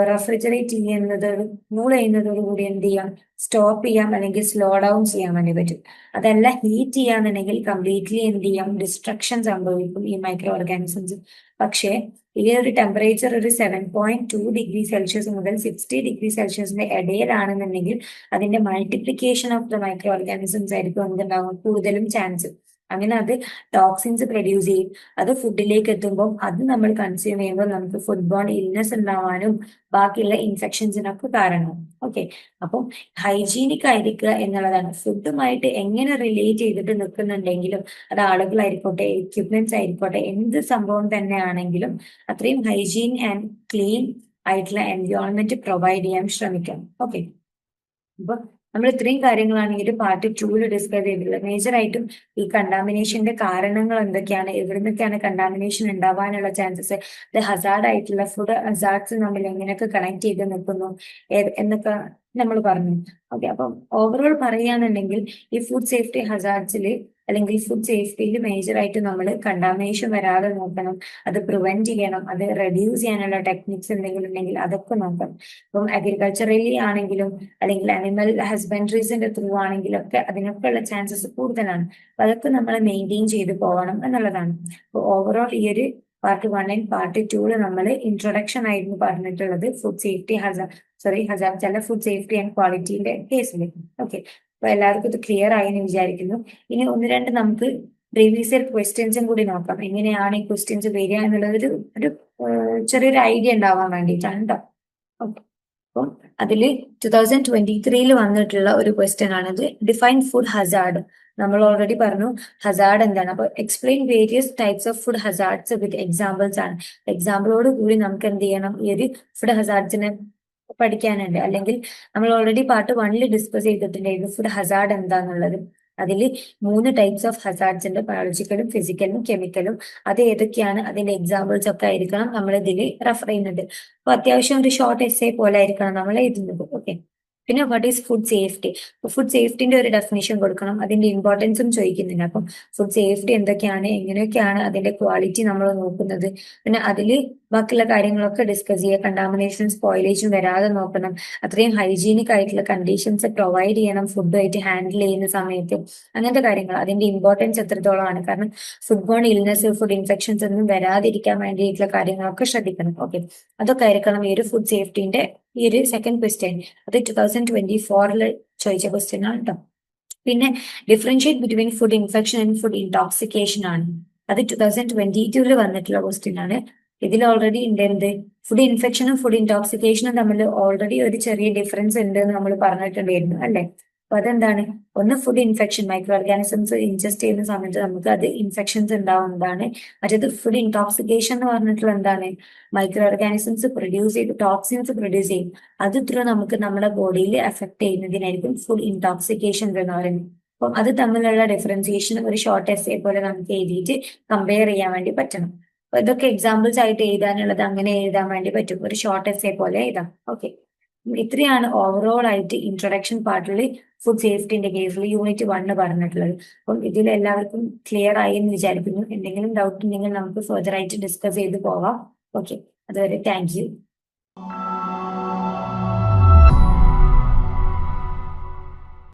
റെഫ്രിജറേറ്റ് ചെയ്യുന്നത് കൂൾ ചെയ്യുന്നതോടുകൂടി എന്ത് ചെയ്യാം? സ്റ്റോപ്പ് ചെയ്യാം അല്ലെങ്കിൽ സ്ലോ ഡൗൺ ചെയ്യാൻ വേണ്ടി പറ്റും. അതല്ല ഹീറ്റ് ചെയ്യാന്നുണ്ടെങ്കിൽ കംപ്ലീറ്റ്ലി എന്ത് ചെയ്യാം? ഡിസ്ട്രക്ഷൻ സംഭവിക്കും ഈ മൈക്രോ ഓർഗാനിസംസ് പക്ഷേ ഈ ഒരു ടെമ്പറേച്ചർ ഒരു seven point two degree Celsius മുതൽ സിക്സ്റ്റി ഡിഗ്രി സെൽഷ്യസിന്റെ ഇടയിലാണെന്നുണ്ടെങ്കിൽ അതിന്റെ multiplication of the micro organisms ആയിരിക്കും എന്തുണ്ടാവും? കൂടുതലും ചാൻസ് അങ്ങനെ അത് ടോക്സിൻസ് പ്രൊഡ്യൂസ് ചെയ്യും. അത് ഫുഡിലേക്ക് എത്തുമ്പോൾ അത് നമ്മൾ കൺസ്യൂം ചെയ്യുമ്പോൾ നമുക്ക് ഫുഡ് ബോൺ ഇൽനെസ് ഉണ്ടാവാനും ബാക്കിയുള്ള ഇൻഫെക്ഷൻസിനൊക്കെ കാരണമാവും. ഓക്കെ അപ്പം ഹൈജീനിക് ആയിരിക്കുക എന്നുള്ളതാണ്. ഫുഡുമായിട്ട് എങ്ങനെ റിലേറ്റ് ചെയ്തിട്ട് നിൽക്കുന്നുണ്ടെങ്കിലും അത് ആളുകളായിരിക്കോട്ടെ എക്യുപ്മെന്റ്സ് ആയിരിക്കോട്ടെ എന്ത് സംഭവം തന്നെ ആണെങ്കിലും അത്രയും ഹൈജീൻ ആൻഡ് ക്ലീൻ ആയിട്ടുള്ള എൻവയോൺമെന്റ് പ്രൊവൈഡ് ചെയ്യാൻ ശ്രമിക്കണം. ഓക്കെ അപ്പൊ നമ്മൾ ഇത്രയും കാര്യങ്ങളാണ് ഈ ഒരു പാർട്ട് ടൂൽ ഡിസ്കസ് ചെയ്തിട്ടുള്ളത്. മേജറായിട്ടും ഈ കണ്ടാമിനേഷന്റെ കാരണങ്ങൾ എന്തൊക്കെയാണ്? എവിടെ നിന്നൊക്കെയാണ് കണ്ടാമിനേഷൻ ഉണ്ടാവാനുള്ള ചാൻസസ് അത് ഹസാർഡ് ആയിട്ടുള്ള ഫുഡ് ഹസാർഡ്സ് നമ്മൾ എങ്ങനെയൊക്കെ കണക്ട് ചെയ്ത് നിൽക്കുന്നു? എന്നൊക്കെ നമ്മൾ പറഞ്ഞു. ഓക്കെ അപ്പം ഓവറോൾ പറയുകയാണെന്നുണ്ടെങ്കിൽ ഈ ഫുഡ് സേഫ്റ്റി ഹസാർഡ്സിൽ അല്ലെങ്കിൽ ഫുഡ് സേഫ്റ്റിയിൽ മേജർ ആയിട്ട് നമ്മൾ കണ്ടാമിനേഷൻ വരാതെ നോക്കണം. അത് പ്രിവെന്റ് ചെയ്യണം. അത് റെഡ്യൂസ് ചെയ്യാനുള്ള ടെക്നിക്സ് എന്തെങ്കിലും ഉണ്ടെങ്കിൽ അതൊക്കെ നോക്കണം. ഇപ്പം അഗ്രികൾച്ചറലി ആണെങ്കിലും അല്ലെങ്കിൽ അനിമൽ ഹസ്ബൻഡറീസിന്റെ ത്രൂ ആണെങ്കിലും ഒക്കെ അതിനൊക്കെ ഉള്ള ചാൻസസ് കൂടുതലാണ്. അപ്പൊ അതൊക്കെ നമ്മൾ മെയിന്റെയിൻ ചെയ്ത് പോകണം എന്നുള്ളതാണ്. അപ്പൊ ഓവറോൾ ഈ ഒരു പാർട്ട് വൺ ആൻഡ് പാർട്ട് ടൂൽ നമ്മൾ ഇൻട്രൊഡക്ഷൻ ആയിരുന്നു പറഞ്ഞിട്ടുള്ളത് ഫുഡ് സേഫ്റ്റി ഹസാ സോറി ഹസാ ചില ഫുഡ് സേഫ്റ്റി ആൻഡ് ക്വാളിറ്റിന്റെ കേസിൽ ഓക്കെ അപ്പൊ എല്ലാവർക്കും ഇത് ക്ലിയർ ആയി എന്ന് വിചാരിക്കുന്നു. ഇനി ഒന്ന് രണ്ട് നമുക്ക് പ്രീവിയസ് ഇയർ ക്വസ്റ്റ്യൻസും കൂടി നോക്കാം. എങ്ങനെയാണ് ഈ ക്വസ്റ്റ്യൻസ് വരിക എന്നുള്ളത് ഒരു ചെറിയൊരു ഐഡിയ ഉണ്ടാവാൻ വേണ്ടിയിട്ടാണ് കേട്ടോ ഓക്കെ. അപ്പം അതിൽ ടു തൗസൻഡ് ട്വന്റി ത്രീയിൽ വന്നിട്ടുള്ള ഒരു ക്വസ്റ്റ്യൻ ആണിത്. ഡിഫൈൻ ഫുഡ് ഹസാർഡ് നമ്മൾ ഓൾറെഡി പറഞ്ഞു ഹസാർഡ് എന്താണ്? അപ്പൊ explain various types of food hazards with examples ആണ്. എക്സാമ്പിളോട് കൂടി നമുക്ക് എന്ത് ചെയ്യണം? ഈ ഒരു ഫുഡ് ഹസാർഡ്സിനെ പഠിക്കാനുണ്ട്. അല്ലെങ്കിൽ നമ്മൾ ഓൾറെഡി പാർട്ട് വണ്ണിൽ ഡിസ്കസ് ചെയ്തിട്ടുണ്ടായിരുന്നു ഫുഡ് ഹസാർഡ് എന്താന്നുള്ളത്. അതിൽ മൂന്ന് ടൈപ്സ് ഓഫ് ഹസാർഡ്സ് ഉണ്ട്. ബയോളജിക്കലും ഫിസിക്കലും കെമിക്കലും അത് ഏതൊക്കെയാണ്? അതിന്റെ എക്സാമ്പിൾസ് ഒക്കെ ആയിരിക്കണം. നമ്മൾ ഇതിൽ റെഫർ ചെയ്യുന്നത് അപ്പൊ അത്യാവശ്യം ഒരു ഷോർട്ട് എസ്സേ പോലെ ആയിരിക്കണം നമ്മൾ എഴുതുന്നത് ഓക്കെ പിന്നെ what is food safety food സേഫ്റ്റിന്റെ ഒരു ഡെഫിനേഷൻ കൊടുക്കണം. അതിന്റെ ഇമ്പോർട്ടൻസും ചോദിക്കുന്നുണ്ട് അപ്പം ഫുഡ് സേഫ്റ്റി എന്തൊക്കെയാണ്? എങ്ങനെയൊക്കെയാണ് അതിന്റെ ക്വാളിറ്റി നമ്മൾ നോക്കുന്നത്? പിന്നെ അതിൽ ബാക്കിയുള്ള കാര്യങ്ങളൊക്കെ ഡിസ്കസ് ചെയ്യുക കണ്ടാമിനേഷൻ സ്പോയിലേജും വരാതെ നോക്കണം. അത്രയും ഹൈജീനിക് ആയിട്ടുള്ള കണ്ടീഷൻസ് പ്രൊവൈഡ് ചെയ്യണം. ഫുഡുമായിട്ട് ഹാൻഡിൽ ചെയ്യുന്ന സമയത്ത്. അങ്ങനത്തെ കാര്യങ്ങൾ. അതിന്റെ ഇമ്പോർട്ടൻസ് എത്രത്തോളമാണ്? കാരണം food borne illness food infections ഒന്നും വരാതിരിക്കാൻ വേണ്ടിയിട്ടുള്ള കാര്യങ്ങളൊക്കെ ശ്രദ്ധിക്കണം. ഓക്കെ അതൊക്കെ ആയിരിക്കണം ഈ ഒരു ഫുഡ് സേഫ്റ്റിന്റെ ഈ ഒരു സെക്കൻഡ് ക്വസ്റ്റ്യൻ അത് ടു തൗസൻഡ് ട്വന്റി ഫോറിൽ ചോദിച്ച ക്വസ്റ്റ്യൻ ആണ് കേട്ടോ പിന്നെ differentiate between food infection and food intoxication ആണ്. അത് ടു തൗസൻഡ് ട്വന്റി ടൂവിൽ വന്നിട്ടുള്ള ക്വസ്റ്റ്യൻ ആണ്. ഇതിൽ ഓൾറെഡി ഉണ്ട് എന്ത്? ഫുഡ് ഇൻഫെക്ഷനും ഫുഡ് ഇൻടോക്സിക്കേഷനും തമ്മിൽ ഓൾറെഡി ഒരു ചെറിയ ഡിഫറൻസ് ഉണ്ട് എന്ന് നമ്മൾ പറഞ്ഞിട്ടുണ്ടായിരുന്നു അല്ലെ? അപ്പൊ അതെന്താണ്? ഒന്ന് food infection microorganisms ingest ചെയ്യുന്ന സമയത്ത് നമുക്ക് അത് ഇൻഫെക്ഷൻസ് ഉണ്ടാവുന്നതാണ് മറ്റേത് ഫുഡ് ഇൻടോക്സിക്കേഷൻ എന്ന് പറഞ്ഞിട്ടുള്ള എന്താണ്? മൈക്രോ ഓർഗാനിസംസ് പ്രൊഡ്യൂസ് ചെയ്ത് ടോക്സിൻസ് പ്രൊഡ്യൂസ് ചെയ്യും. അത് ത്രൂ നമുക്ക് നമ്മുടെ ബോഡിയിൽ എഫക്ട് ചെയ്യുന്നതിനായിരിക്കും ഫുഡ് ഇൻടോക്സിക്കേഷൻ എന്ന് പറയുന്നത്. അപ്പം അത് തമ്മിലുള്ള ഡിഫറൻസിയേഷൻ ഒരു ഷോർട്ട് എസ്സേ പോലെ നമുക്ക് എഴുതിയിട്ട് കമ്പയർ ചെയ്യാൻ വേണ്ടി പറ്റണം. അപ്പൊ ഇതൊക്കെ എക്സാമ്പിൾസ് ആയിട്ട് എഴുതാനുള്ളത് അങ്ങനെ എഴുതാൻ വേണ്ടി പറ്റും. ഒരു ഷോർട്ട് എസ്സേ പോലെ എഴുതാം. ഓക്കെ ഇത്രയാണ് ഓവറോൾ ആയിട്ട് ഇൻട്രൊഡക്ഷൻ പാർട്ടിൽ ഫുഡ് സേഫ്റ്റിന്റെ കേസിൽ യൂണിറ്റ് വണ്ണ് പറഞ്ഞിട്ടുള്ളത്. അപ്പം ഇതിൽ എല്ലാവർക്കും ക്ലിയർ ആയി എന്ന് വിചാരിക്കുന്നു. എന്തെങ്കിലും ഡൗട്ട് ഉണ്ടെങ്കിൽ നമുക്ക് ഫെർദർ ആയിട്ട് ഡിസ്കസ് ചെയ്ത് പോവാം ഓക്കെ അതുവരെ താങ്ക്